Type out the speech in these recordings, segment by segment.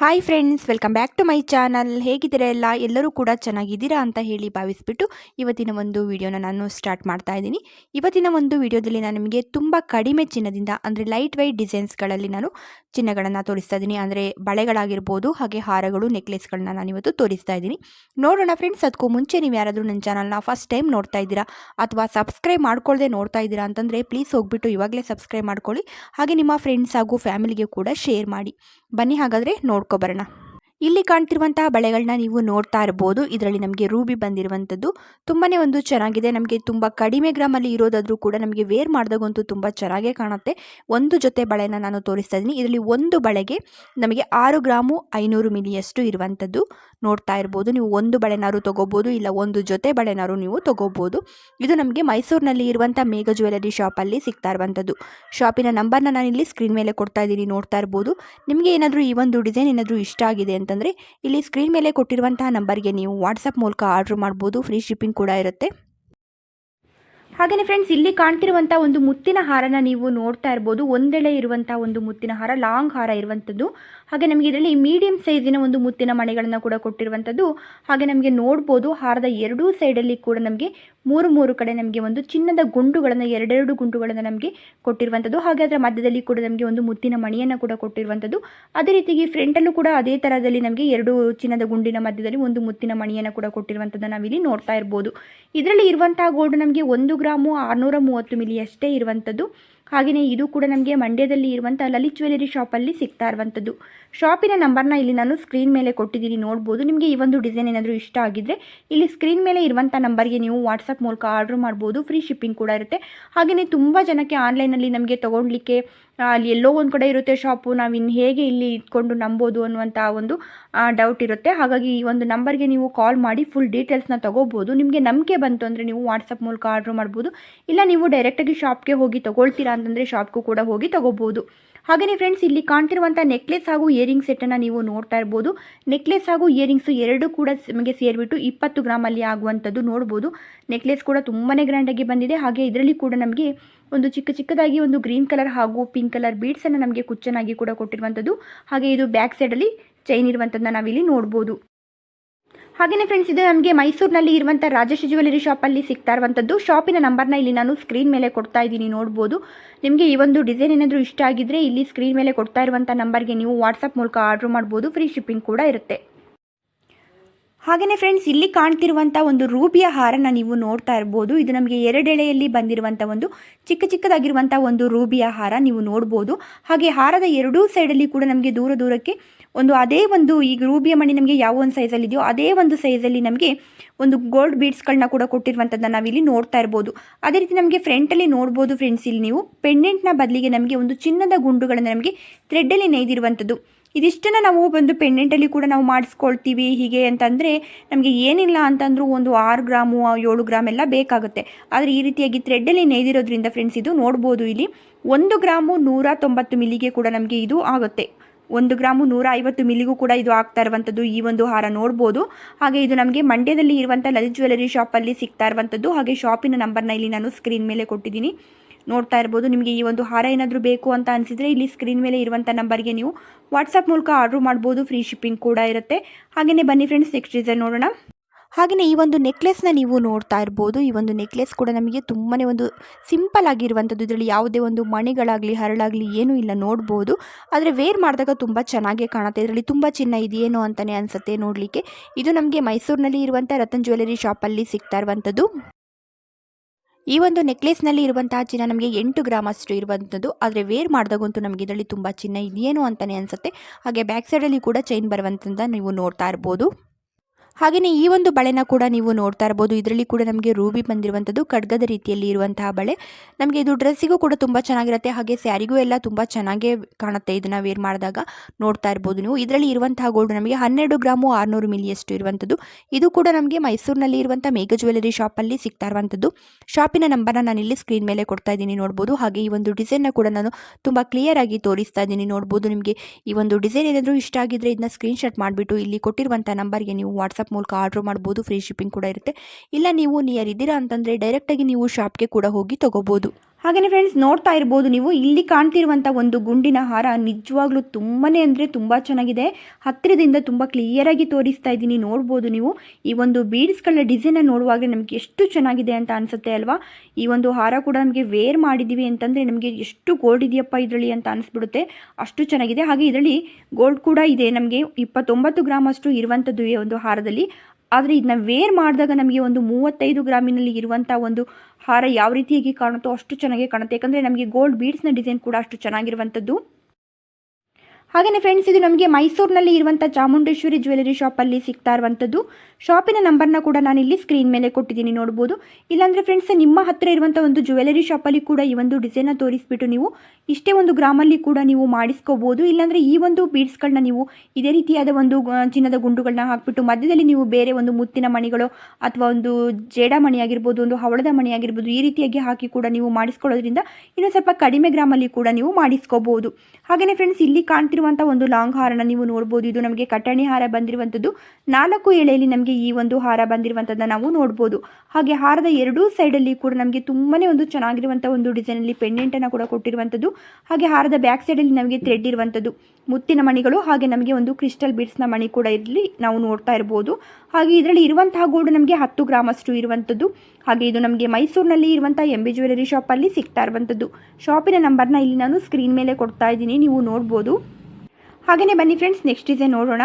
Hi friends welcome back to my channel ಹೇಗಿದ್ದೀರಾ ಎಲ್ಲ? ಎಲ್ಲರೂ ಕೂಡ ಚೆನ್ನಾಗಿದ್ದೀರಾ ಅಂತ ಹೇಳಿ ಭಾವಿಸ್ಬಿಟ್ಟು ಇವತ್ತಿನ ಒಂದು ವಿಡಿಯೋನ ನಾನು ಸ್ಟಾರ್ಟ್ ಮಾಡ್ತಾ ಇದ್ದೀನಿ. ಇವತ್ತಿನ ಒಂದು ವಿಡಿಯೋದಲ್ಲಿ ನಾನು ನಿಮಗೆ ತುಂಬ ಕಡಿಮೆ ಚಿನ್ನದಿಂದ, ಅಂದರೆ ಲೈಟ್ ವೈಟ್ ಡಿಸೈನ್ಸ್ಗಳಲ್ಲಿ ನಾನು ಚಿನ್ನಗಳನ್ನು ತೋರಿಸ್ತಾ ಇದ್ದೀನಿ. ಅಂದರೆ ಬಳೆಗಳಾಗಿರ್ಬೋದು, ಹಾಗೆ ಹಾರಗಳು ನೆಕ್ಲೆಸ್ಗಳನ್ನ ನಾನು ಇವತ್ತು ತೋರಿಸ್ತಾ ಇದ್ದೀನಿ. ನೋಡೋಣ ಫ್ರೆಂಡ್ಸ್ ಅದಕ್ಕೂ ಮುಂಚೆ ನೀವು ಯಾರಾದರೂ ನನ್ನ ಚಾನಲ್ನ ಫಸ್ಟ್ ಟೈಮ್ ನೋಡ್ತಾ ಇದ್ದೀರಾ, ಅಥವಾ ಸಬ್ಸ್ಕ್ರೈಬ್ ಮಾಡ್ಕೊಳ್ಳದೆ ನೋಡ್ತಾ ಇದ್ದೀರಾ ಅಂತಂದರೆ ಪ್ಲೀಸ್ ಹೋಗ್ಬಿಟ್ಟು ಇವಾಗಲೇ ಸಬ್ಸ್ಕ್ರೈಬ್ ಮಾಡ್ಕೊಳ್ಳಿ. ಹಾಗೆ ನಿಮ್ಮ ಫ್ರೆಂಡ್ಸ್ ಹಾಗೂ ಫ್ಯಾಮಿಲಿಗೆ ಕೂಡ ಶೇರ್ ಮಾಡಿ. ಬನ್ನಿ ಹಾಗಾದರೆ ನೋಡ್ಕೊಬರೋಣ ಇಲ್ಲಿ ಕಾಣ್ತಿರುವಂತಹ ಬಳೆಗಳನ್ನ ನೀವು ನೋಡ್ತಾ ಇರ್ಬೋದು. ಇದರಲ್ಲಿ ನಮಗೆ ರೂಬಿ ಬಂದಿರುವಂಥದ್ದು. ತುಂಬಾ ಒಂದು ಚೆನ್ನಾಗಿದೆ. ನಮಗೆ ತುಂಬ ಕಡಿಮೆ ಗ್ರಾಮಲ್ಲಿ ಇರೋದಾದರೂ ಕೂಡ ನಮಗೆ ವೇರ್ ಮಾಡಿದಾಗಂತೂ ತುಂಬ ಚೆನ್ನಾಗೇ ಕಾಣುತ್ತೆ. ಒಂದು ಜೊತೆ ಬಳೆನ ನಾನು ತೋರಿಸ್ತಾ ಇದ್ದೀನಿ. ಇದರಲ್ಲಿ ಒಂದು ಬಳೆಗೆ ನಮಗೆ ಆರು ಗ್ರಾಮು ಐನೂರು ಮಿಲಿಯಷ್ಟು ಇರುವಂಥದ್ದು. ನೋಡ್ತಾ ಇರ್ಬೋದು. ನೀವು ಒಂದು ಬಳೆನಾರು ತೊಗೋಬೋದು, ಇಲ್ಲ ಒಂದು ಜೊತೆ ಬಳೆನಾರು ನೀವು ತೊಗೋಬೋದು. ಇದು ನಮಗೆ ಮೈಸೂರಿನಲ್ಲಿ ಇರುವಂಥ ಮೇಘ ಜ್ಯುವೆಲರಿ ಶಾಪಲ್ಲಿ ಸಿಗ್ತಾ ಇರುವಂಥದ್ದು ಶಾಪಿನ ನಂಬರ್ನ ನಾನು ಇಲ್ಲಿ ಸ್ಕ್ರೀನ್ ಮೇಲೆ ಕೊಡ್ತಾ ಇದ್ದೀನಿ, ನೋಡ್ತಾ ಇರ್ಬೋದು. ನಿಮಗೆ ಏನಾದರೂ ಈ ಒಂದು ಡಿಸೈನ್ ಏನಾದರೂ ಇಷ್ಟ ಆಗಿದೆ ಅಂತಂದರೆ, ಇಲ್ಲಿ ಸ್ಕ್ರೀನ್ ಮೇಲೆ ಕೊಟ್ಟಿರುವಂತಹ ನಂಬರ್ಗೆ ನೀವು ವಾಟ್ಸಪ್ ಮೂಲಕ ಆರ್ಡ್ರ್ ಮಾಡ್ಬೋದು. ಫ್ರೀ ಶಿಪ್ಪಿಂಗ್ ಕೂಡ ಇರುತ್ತೆ. ಹಾಗೆಯೇ ಫ್ರೆಂಡ್ಸ್ ಇಲ್ಲಿ ಕಾಣ್ತಿರುವಂಥ ಒಂದು ಮುತ್ತಿನ ಹಾರನ ನೀವು ನೋಡ್ತಾ ಇರ್ಬೋದು. ಒಂದೆಳೆ ಇರುವಂಥ ಒಂದು ಮುತ್ತಿನ ಹಾರ, ಲಾಂಗ್ ಹಾರ ಇರುವಂಥದ್ದು ಹಾಗೆ ನಮಗೆ ಇದರಲ್ಲಿ ಮೀಡಿಯಂ ಸೈಜಿನ ಒಂದು ಮುತ್ತಿನ ಮಣಿಗಳನ್ನು ಕೂಡ ಕೊಟ್ಟಿರುವಂಥದ್ದು ಹಾಗೆ ನಮಗೆ ನೋಡ್ಬೋದು, ಹಾರದ ಎರಡೂ ಸೈಡಲ್ಲಿ ಕೂಡ ನಮಗೆ ಮೂರು ಮೂರು ಕಡೆ ನಮಗೆ ಒಂದು ಚಿನ್ನದ ಗುಂಡುಗಳನ್ನು, ಎರಡೆರಡು ಗುಂಡುಗಳನ್ನು ನಮಗೆ ಕೊಟ್ಟಿರುವಂಥದ್ದು. ಹಾಗೆ ಅದರ ಮಧ್ಯದಲ್ಲಿ ಕೂಡ ನಮಗೆ ಒಂದು ಮುತ್ತಿನ ಮಣಿಯನ್ನು ಕೂಡ ಕೊಟ್ಟಿರುವಂಥದ್ದು. ಅದೇ ರೀತಿಗೆ ಫ್ರಂಟಲ್ಲೂ ಕೂಡ ಅದೇ ಥರದಲ್ಲಿ ನಮಗೆ ಎರಡು ಚಿನ್ನದ ಗುಂಡಿನ ಮಧ್ಯದಲ್ಲಿ ಒಂದು ಮುತ್ತಿನ ಮಣಿಯನ್ನು ಕೂಡ ಕೊಟ್ಟಿರುವಂಥದ್ದು ನಾವಿಲ್ಲಿ ನೋಡ್ತಾ ಇರ್ಬೋದು. ಇದರಲ್ಲಿ ಇರುವಂತಹ ಗೋಲ್ಡ್ ನಮಗೆ ಒಂದು ಗ್ರಾಮು ಆರುನೂರ ಮೂವತ್ತು ಮಿಲಿ ಅಷ್ಟೇ ಇರುವಂಥದ್ದು. ಹಾಗೆಯೇ ಇದು ಕೂಡ ನಮಗೆ ಮಂಡ್ಯದಲ್ಲಿ ಇರುವಂಥ ಲಲಿತ್ ಜ್ಯುವೆಲರಿ ಶಾಪಲ್ಲಿ ಸಿಗ್ತಾ ಇರುವಂಥದ್ದು ಶಾಪಿನ ನಂಬರ್ನ ಇಲ್ಲಿ ನಾನು ಸ್ಕ್ರೀನ್ ಮೇಲೆ ಕೊಟ್ಟಿದ್ದೀನಿ, ನೋಡ್ಬೋದು. ನಿಮಗೆ ಈ ಒಂದು ಡಿಸೈನ್ ಏನಾದರೂ ಇಷ್ಟ ಆಗಿದ್ದರೆ ಇಲ್ಲಿ ಸ್ಕ್ರೀನ್ ಮೇಲೆ ಇರುವಂಥ ನಂಬರ್ಗೆ ನೀವು ವಾಟ್ಸಪ್ ಮೂಲಕ ಆರ್ಡ್ರ್ ಮಾಡ್ಬೋದು. ಫ್ರೀ ಶಿಪ್ಪಿಂಗ್ ಕೂಡ ಇರುತ್ತೆ. ಹಾಗೆಯೇ ತುಂಬ ಜನಕ್ಕೆ ಆನ್ಲೈನಲ್ಲಿ ನಮಗೆ ತೊಗೊಳ್ಲಿಕ್ಕೆ ಅಲ್ಲಿ ಎಲ್ಲೋ ಒಂದು ಕಡೆ ಇರುತ್ತೆ ಶಾಪು ನಾವು ಇನ್ನು ಹೇಗೆ ಇಲ್ಲಿ ಇಟ್ಕೊಂಡು ನಂಬೋದು ಅನ್ನುವಂಥ ಒಂದು ಡೌಟ್ ಇರುತ್ತೆ. ಹಾಗಾಗಿ ಈ ಒಂದು ನಂಬರ್ಗೆ ನೀವು ಕಾಲ್ ಮಾಡಿ ಫುಲ್ ಡೀಟೇಲ್ಸ್ನ ತೊಗೋಬೋದು. ನಿಮಗೆ ನಂಬಿಕೆ ಬಂತು ಅಂದರೆ ನೀವು ವಾಟ್ಸಪ್ ಮೂಲಕ ಆರ್ಡ್ರ್ ಮಾಡ್ಬೋದು. ಇಲ್ಲ ನೀವು ಡೈರೆಕ್ಟಾಗಿ ಶಾಪ್ಗೆ ಹೋಗಿ ತೊಗೊಳ್ತೀರಾ ಅಂತಂದರೆ ಶಾಪ್ಗೂ ಕೂಡ ಹೋಗಿ ತೊಗೋಬೋದು. ಹಾಗೆಯೇ ಫ್ರೆಂಡ್ಸ್ ಇಲ್ಲಿ ಕಾಣ್ತಿರುವಂಥ ನೆಕ್ಲೆಸ್ ಹಾಗೂ ಇಯರಿಂಗ್ ಸೆಟ್ಟನ್ನು ನೀವು ನೋಡ್ತಾ ಇರ್ಬೋದು. ನೆಕ್ಲೆಸ್ ಹಾಗೂ ಇಯರಿಂಗ್ಸ್ ಎರಡು ಕೂಡ ನಿಮಗೆ ಸೇರಿಬಿಟ್ಟು ಇಪ್ಪತ್ತು ಗ್ರಾಮಲ್ಲಿ ಆಗುವಂಥದ್ದು ನೋಡ್ಬೋದು. ನೆಕ್ಲೆಸ್ ಕೂಡ ತುಂಬಾ ಗ್ರ್ಯಾಂಡಾಗಿ ಬಂದಿದೆ. ಹಾಗೆ ಇದರಲ್ಲಿ ಕೂಡ ನಮಗೆ ಒಂದು ಚಿಕ್ಕ ಚಿಕ್ಕದಾಗಿ ಒಂದು ಗ್ರೀನ್ ಕಲರ್ ಹಾಗೂ ಪಿಂಕ್ ಕಲರ್ ಬೀಡ್ಸನ್ನು ನಮಗೆ ಕುಚ್ಚನಾಗಿ ಕೂಡ ಕೊಟ್ಟಿರುವಂಥದ್ದು. ಹಾಗೆ ಇದು ಬ್ಯಾಕ್ ಸೈಡಲ್ಲಿ ಚೈನ್ ಇರುವಂಥದ್ದನ್ನ ನಾವಿಲ್ಲಿ ನೋಡ್ಬೋದು. ಹಾಗೆಯೇ ಫ್ರೆಂಡ್ಸ್ ಇದು ನಮಗೆ ಮೈಸೂರಿನಲ್ಲಿ ಇರುವಂಥ ರಾಜೇಶ್ ಜ್ಯುವೆಲರಿ ಶಾಪಲ್ಲಿ ಸಿಗ್ತಾ ಇರುವಂಥದ್ದು ಶಾಪಿನ ನಂಬರ್ನ ಇಲ್ಲಿ ನಾನು ಸ್ಕ್ರೀನ್ ಮೇಲೆ ಕೊಡ್ತಾ ಇದ್ದೀನಿ, ನೋಡ್ಬೋದು. ನಿಮಗೆ ಈ ಒಂದು ಡಿಸೈನ್ ಏನಾದರೂ ಇಷ್ಟ ಆಗಿದ್ದರೆ ಇಲ್ಲಿ ಸ್ಕ್ರೀನ್ ಮೇಲೆ ಕೊಡ್ತಾ ಇರುವಂಥ ನಂಬರ್ಗೆ ನೀವು ವಾಟ್ಸಪ್ ಮೂಲಕ ಆರ್ಡ್ರ್ ಮಾಡ್ಬೋದು. ಫ್ರೀ ಶಿಪ್ಪಿಂಗ್ ಕೂಡ ಇರುತ್ತೆ. ಹಾಗೆಯೇ ಫ್ರೆಂಡ್ಸ್ ಇಲ್ಲಿ ಕಾಣ್ತಿರುವಂಥ ಒಂದು ರೂಬಿಯ ಹಾರನ ನೀವು ನೋಡ್ತಾ ಇರ್ಬೋದು. ಇದು ನಮಗೆ ಎರಡೆಳೆಯಲ್ಲಿ ಬಂದಿರುವಂಥ ಒಂದು ಚಿಕ್ಕ ಚಿಕ್ಕದಾಗಿರುವಂಥ ಒಂದು ರೂಬಿಯ ಹಾರ ನೀವು ನೋಡ್ಬೋದು. ಹಾಗೆ ಹಾರದ ಎರಡೂ ಸೈಡಲ್ಲಿ ಕೂಡ ನಮಗೆ ದೂರ ದೂರಕ್ಕೆ ಒಂದು ಅದೇ ಒಂದು ಈಗ ರೂಬಿಯ ಮಣಿ ನಮಗೆ ಯಾವ ಒಂದು ಸೈಜಲ್ಲಿ ಇದೆಯೋ ಅದೇ ಒಂದು ಸೈಜಲ್ಲಿ ನಮಗೆ ಒಂದು ಗೋಲ್ಡ್ ಬೀಡ್ಸ್ಗಳನ್ನ ಕೂಡ ಕೊಟ್ಟಿರುವಂಥದ್ದನ್ನು ನಾವಿಲ್ಲಿ ನೋಡ್ತಾ ಇರ್ಬೋದು. ಅದೇ ರೀತಿ ನಮಗೆ ಫ್ರಂಟಲ್ಲಿ ನೋಡ್ಬೋದು ಫ್ರೆಂಡ್ಸ್ ಇಲ್ಲಿ ನೀವು ಪೆಂಡೆಂಟ್ನ ಬದಲಿಗೆ ನಮಗೆ ಒಂದು ಚಿನ್ನದ ಗುಂಡುಗಳನ್ನು ನಮಗೆ ಥ್ರೆಡ್ಡಲ್ಲಿ ನೇಯ್ದಿರುವಂಥದ್ದು ಇದಿಷ್ಟನ್ನು ನಾವು ಬಂದು ಪೆಂಡೆಂಟಲ್ಲಿ ಕೂಡ ನಾವು ಮಾಡಿಸ್ಕೊಳ್ತೀವಿ ಹೀಗೆ ಅಂತಂದರೆ ನಮಗೆ ಏನಿಲ್ಲ ಅಂತಂದರೂ ಒಂದು ಆರು ಗ್ರಾಮು, ಏಳು ಗ್ರಾಮ್ ಎಲ್ಲ ಬೇಕಾಗುತ್ತೆ. ಆದರೆ ಈ ರೀತಿಯಾಗಿ ಥ್ರೆಡ್ಡಲ್ಲಿ ನೇಯ್ದಿರೋದ್ರಿಂದ ಫ್ರೆಂಡ್ಸ್ ಇದು ನೋಡ್ಬೋದು ಇಲ್ಲಿ. ಒಂದು ಗ್ರಾಮು ನೂರ ತೊಂಬತ್ತು ಮಿಲಿಗೆ ಕೂಡ ನಮಗೆ ಇದು ಆಗುತ್ತೆ. ಒಂದು ಗ್ರಾಮು ನೂರ ಐವತ್ತು ಮಿಲಿಗೂ ಕೂಡ ಇದು ಆಗ್ತಾ ಇರುವಂಥದ್ದು ಈ ಒಂದು ಹಾರ ನೋಡ್ಬೋದು. ಹಾಗೆ ಇದು ನಮಗೆ ಮಂಡ್ಯದಲ್ಲಿ ಇರುವಂಥ ಲಲಿತ್ ಜ್ಯುವೆಲರಿ ಶಾಪಲ್ಲಿ ಸಿಗ್ತಾ ಇರುವಂಥದ್ದು. ಹಾಗೆ ಶಾಪಿನ ನಂಬರ್ನ ಇಲ್ಲಿ ನಾನು ಸ್ಕ್ರೀನ್ ಮೇಲೆ ಕೊಟ್ಟಿದ್ದೀನಿ. ನೋಡ್ತಾ ಇರ್ಬೋದು. ನಿಮಗೆ ಈ ಒಂದು ಹಾರ ಏನಾದರೂ ಬೇಕು ಅಂತ ಅನಿಸಿದರೆ ಇಲ್ಲಿ ಸ್ಕ್ರೀನ್ ಮೇಲೆ ಇರುವಂಥ ನಂಬರ್ಗೆ ನೀವು ವಾಟ್ಸಪ್ ಮೂಲಕ ಆರ್ಡ್ರ್ ಮಾಡ್ಬೋದು. ಫ್ರೀ ಶಿಪ್ಪಿಂಗ್ ಕೂಡ ಇರುತ್ತೆ. ಹಾಗೆಯೇ ಬನ್ನಿ ಫ್ರೆಂಡ್ಸ್ ನೆಕ್ಸ್ಟ್ ಡಿಸೈನ್ ನೋಡೋಣ. ಹಾಗೆಯೇ ಈ ಒಂದು ನೆಕ್ಲೆಸ್ನ ನೀವು ನೋಡ್ತಾ ಇರ್ಬೋದು. ಈ ಒಂದು ನೆಕ್ಲೆಸ್ ಕೂಡ ನಮಗೆ ತುಂಬಾ ಒಂದು ಸಿಂಪಲ್ ಆಗಿರುವಂಥದ್ದು ಇದರಲ್ಲಿ ಯಾವುದೇ ಒಂದು ಮಣಿಗಳಾಗಲಿ, ಹರಳಾಗಲಿ ಏನೂ ಇಲ್ಲ. ನೋಡ್ಬೋದು. ಆದರೆ ವೇರ್ ಮಾಡಿದಾಗ ತುಂಬ ಚೆನ್ನಾಗೇ ಕಾಣುತ್ತೆ. ಇದರಲ್ಲಿ ತುಂಬ ಚಿನ್ನ ಇದೆಯೇನೋ ಅಂತಲೇ ಅನಿಸುತ್ತೆ ನೋಡಲಿಕ್ಕೆ. ಇದು ನಮಗೆ ಮೈಸೂರಿನಲ್ಲಿ ಇರುವಂಥ ರತನ್ ಜ್ಯುವೆಲರಿ ಶಾಪಲ್ಲಿ ಸಿಗ್ತಾ ಇರುವಂಥದ್ದು ಈ ಒಂದು ನೆಕ್ಲೆಸ್ನಲ್ಲಿ ಇರುವಂತಹ ಚಿನ್ನ ನಮಗೆ ಎಂಟು ಗ್ರಾಮ್ ಅಷ್ಟು ಇರುವಂಥದ್ದು ಆದರೆ ವೇರ್ ಮಾಡಿದಾಗಂತೂ ನಮಗೆ ಇದರಲ್ಲಿ ತುಂಬ ಚಿನ್ನ ಇದೆಯೇನು ಅಂತಲೇ ಅನಿಸುತ್ತೆ. ಹಾಗೆ ಬ್ಯಾಕ್ ಸೈಡಲ್ಲಿ ಕೂಡ ಚೈನ್ ಬರುವಂಥದ್ದು ನೀವು ನೋಡ್ತಾ ಇರ್ಬೋದು. ಹಾಗೆಯೇ ಈ ಒಂದು ಬಳೆನ ಕೂಡ ನೀವು ನೋಡ್ತಾ ಇರ್ಬೋದು. ಇದರಲ್ಲಿ ಕೂಡ ನಮಗೆ ರೂಬಿ ಬಂದಿರುವಂಥದ್ದು, ಖಡ್ಗದ ರೀತಿಯಲ್ಲಿ ಇರುವಂತಹ ಬಳೆ. ನಮಗೆ ಇದು ಡ್ರೆಸ್ಸಿಗೂ ಕೂಡ ತುಂಬ ಚೆನ್ನಾಗಿರುತ್ತೆ. ಹಾಗೆ ಸ್ಯಾರಿಗೂ ಎಲ್ಲ ತುಂಬ ಚೆನ್ನಾಗೇ ಕಾಣುತ್ತೆ ಇದನ್ನು ವೇರ್ ಮಾಡಿದಾಗ ನೋಡ್ತಾ ಇರ್ಬೋದು ನೀವು. ಇದರಲ್ಲಿ ಇರುವಂತಹ ಗೋಲ್ಡ್ ನಮಗೆ ಹನ್ನೆರಡು ಗ್ರಾಮು ಆರುನೂರು ಮಿಲಿಯಷ್ಟು ಇರುವಂಥದ್ದು. ಇದು ಕೂಡ ನಮಗೆ ಮೈಸೂರಿನಲ್ಲಿ ಇರುವಂಥ ಮೇಘ ಜ್ಯುವೆಲರಿ ಶಾಪಲ್ಲಿ ಸಿಗ್ತಾ ಇರುವಂಥದ್ದು. ಶಾಪಿನ ನಂಬರ್ನ ನಾನು ಇಲ್ಲಿ ಸ್ಕ್ರೀನ್ ಮೇಲೆ ಕೊಡ್ತಾ ಇದ್ದೀನಿ ನೋಡ್ಬೋದು. ಹಾಗೆ ಈ ಒಂದು ಡಿಸೈನ್ನ ಕೂಡ ನಾನು ತುಂಬ ಕ್ಲಿಯರ್ ಆಗಿ ತೋರಿಸ್ತಾ ಇದ್ದೀನಿ ನೋಡ್ಬೋದು. ನಿಮಗೆ ಈ ಒಂದು ಡಿಸೈನ್ ಏನಾದರೂ ಇಷ್ಟ ಆಗಿದ್ರೆ ಇದನ್ನ ಸ್ಕ್ರೀನ್ಶಾಟ್ ಮಾಡಿಬಿಟ್ಟು ಇಲ್ಲಿ ಕೊಟ್ಟಿರುವಂಥ ನಂಬರ್ಗೆ ನೀವು ವಾಟ್ಸಪ್ ಮೂಲಕ ಆರ್ಡ್ರ್ ಮಾಡ್ಬೋದು ಫ್ರೀ ಶಿಪ್ಪಿಂಗ್ ಕೂಡ ಇರುತ್ತೆ. ಇಲ್ಲ ನೀವು ನಿಯರ್ ಇದ್ದೀರಾ ಅಂತಂದರೆ ಡೈರೆಕ್ಟಾಗಿ ನೀವು ಶಾಪ್ಗೆ ಕೂಡ ಹೋಗಿ ತೊಗೋಬೋದು. ಹಾಗೆಯೇ ಫ್ರೆಂಡ್ಸ್ ನೋಡ್ತಾ ಇರ್ಬೋದು ನೀವು. ಇಲ್ಲಿ ಕಾಣ್ತಿರುವಂಥ ಒಂದು ಗುಂಡಿನ ಹಾರ ನಿಜವಾಗ್ಲೂ ತುಂಬಾ ಅಂದರೆ ತುಂಬ ಚೆನ್ನಾಗಿದೆ. ಹತ್ತಿರದಿಂದ ತುಂಬ ಕ್ಲಿಯರಾಗಿ ತೋರಿಸ್ತಾ ಇದ್ದೀನಿ. ನೋಡ್ಬೋದು ನೀವು. ಈ ಒಂದು ಬೀಡ್ಸ್ಗಳ ಡಿಸೈನ ನೋಡುವಾಗ ನಮಗೆ ಎಷ್ಟು ಚೆನ್ನಾಗಿದೆ ಅಂತ ಅನಿಸುತ್ತೆ ಅಲ್ವಾ? ಈ ಒಂದು ಹಾರ ಕೂಡ ನಮಗೆ ವೇರ್ ಮಾಡಿದ್ದೀವಿ ಅಂತಂದರೆ ನಮಗೆ ಎಷ್ಟು ಗೋಲ್ಡ್ ಇದೆಯಪ್ಪ ಇದರಲ್ಲಿ ಅಂತ ಅನಿಸ್ಬಿಡುತ್ತೆ. ಅಷ್ಟು ಚೆನ್ನಾಗಿದೆ. ಹಾಗೆ ಇದರಲ್ಲಿ ಗೋಲ್ಡ್ ಕೂಡ ಇದೆ. ನಮಗೆ ಇಪ್ಪತ್ತೊಂಬತ್ತು ಗ್ರಾಮ್ ಅಷ್ಟು ಇರುವಂಥದ್ದು ಈ ಒಂದು ಹಾರದಲ್ಲಿ. ಆದರೆ ಇದನ್ನ ವೇರ್ ಮಾಡಿದಾಗ ನಮಗೆ ಒಂದು ಮೂವತ್ತೈದು ಗ್ರಾಮಿನಲ್ಲಿ ಇರುವಂಥ ಒಂದು ಹಾರ ಯಾವ ರೀತಿಯಾಗಿ ಕಾಣುತ್ತೋ ಅಷ್ಟು ಚೆನ್ನಾಗಿ ಕಾಣುತ್ತೆ. ಯಾಕಂದರೆ ನಮಗೆ ಗೋಲ್ಡ್ ಬೀಡ್ಸ್ನ ಡಿಸೈನ್ ಕೂಡ ಅಷ್ಟು ಚೆನ್ನಾಗಿರುವಂಥದ್ದು ಹಾಗೆಯೇ ಫ್ರೆಂಡ್ಸ್ ಇದು ನಮಗೆ ಮೈಸೂರಿನಲ್ಲಿ ಇರುವಂಥ ಚಾಮುಂಡೇಶ್ವರಿ ಜ್ಯುವೆಲರಿ ಶಾಪಲ್ಲಿ ಸಿಗ್ತಾ ಇರುವಂಥದ್ದು ಶಾಪಿನ ನಂಬರ್ನ ಕೂಡ ನಾನು ಇಲ್ಲಿ ಸ್ಕ್ರೀನ್ ಮೇಲೆ ಕೊಟ್ಟಿದ್ದೀನಿ, ನೋಡ್ಬೋದು. ಇಲ್ಲಾಂದರೆ ಫ್ರೆಂಡ್ಸ್ ನಿಮ್ಮ ಹತ್ತಿರ ಇರುವಂಥ ಒಂದು ಜ್ಯುವೆಲರಿ ಶಾಪಲ್ಲಿ ಕೂಡ ಈ ಒಂದು ಡಿಸೈನ್ನ ತೋರಿಸ್ಬಿಟ್ಟು ನೀವು ಇಷ್ಟೇ ಒಂದು ಗ್ರಾಮಲ್ಲಿ ಕೂಡ ನೀವು ಮಾಡಿಸ್ಕೋಬೋದು. ಇಲ್ಲಾಂದರೆ ಈ ಒಂದು ಬೀಡ್ಸ್ಗಳನ್ನ ನೀವು ಇದೇ ರೀತಿಯಾದ ಒಂದು ಚಿನ್ನದ ಗುಂಡುಗಳನ್ನ ಹಾಕ್ಬಿಟ್ಟು ಮಧ್ಯದಲ್ಲಿ ನೀವು ಬೇರೆ ಒಂದು ಮುತ್ತಿನ ಮಣಿಗಳು ಅಥವಾ ಒಂದು ಜೇಡ ಮಣಿ ಆಗಿರ್ಬೋದು, ಒಂದು ಹವಳದ ಮಣಿ ಆಗಿರ್ಬೋದು ಈ ರೀತಿಯಾಗಿ ಹಾಕಿ ಕೂಡ ನೀವು ಮಾಡಿಸ್ಕೊಳ್ಳೋದ್ರಿಂದ ಇನ್ನೂ ಸ್ವಲ್ಪ ಕಡಿಮೆ ಗ್ರಾಮಲ್ಲಿ ಕೂಡ ನೀವು ಮಾಡಿಸ್ಕೋಬೋದು. ಹಾಗೆಯೇ ಫ್ರೆಂಡ್ಸ್ ಇಲ್ಲಿ ಕಾಣ್ತಿರುವಂಥ ಒಂದು ಲಾಂಗ್ ಹಾರನ ನೀವು ನೋಡಬಹುದು ಇದು ನಮಗೆ ಕಟ್ಟಣಿ ಹಾರ ಬಂದಿರುವಂತದ್ದು. ನಾಲ್ಕು ಎಳೆಯಲ್ಲಿ ನಮಗೆ ಈ ಒಂದು ಹಾರ ಬಂದಿರುವಂಥದ್ದನ್ನ ನಾವು ನೋಡಬಹುದು ಹಾಗೆ ಹಾರದ ಎರಡೂ ಅಲ್ಲಿ ಕೂಡ ನಮಗೆ ತುಂಬಾನೇ ಒಂದು ಚೆನ್ನಾಗಿರುವಂತಹ ಒಂದು ಡಿಸೈನ್ ಅಲ್ಲಿ ಪೆಂಡೆಂಟನ್ನು ಕೂಡ ಕೊಟ್ಟಿರುವಂತದ್ದು. ಹಾಗೆ ಹಾರದ ಬ್ಯಾಕ್ ಸೈಡ್ ಅಲ್ಲಿ ನಮಗೆ ಥ್ರೆಡ್ ಇರುವಂತದ್ದು. ಮುತ್ತಿನ ಮಣಿಗಳು ಹಾಗೆ ನಮಗೆ ಒಂದು ಕ್ರಿಸ್ಟಲ್ ಬೀಡ್ಸ್ನ ಮಣಿ ಕೂಡ ಇಲ್ಲಿ ನಾವು ನೋಡ್ತಾ ಇರಬಹುದು ಹಾಗೆ ಇದರಲ್ಲಿ ಇರುವಂತಹ ಗೋಲ್ಡ್ ನಮಗೆ ಹತ್ತು ಗ್ರಾಮ್ ಅಷ್ಟು ಇರುವಂಥದ್ದು ಹಾಗೆ ಇದು ನಮಗೆ ಮೈಸೂರಿನಲ್ಲಿ ಇರುವಂತಹ ಎಂ ಬಿ ಜ್ಯುವೆಲರಿ ಅಲ್ಲಿ ಸಿಗ್ತಾ ಇರುವಂಥದ್ದು ಶಾಪಿನ ನಂಬರ್ನ ಇಲ್ಲಿ ನಾನು ಸ್ಕ್ರೀನ್ ಮೇಲೆ ಕೊಡ್ತಾ ಇದ್ದೀನಿ. ನೀವು ನೋಡ್ಬೋದು. ಹಾಗೆಯೇ ಬನ್ನಿ ಫ್ರೆಂಡ್ಸ್ ನೆಕ್ಸ್ಟ್ ಡಿಸೈನ್ ನೋಡೋಣ.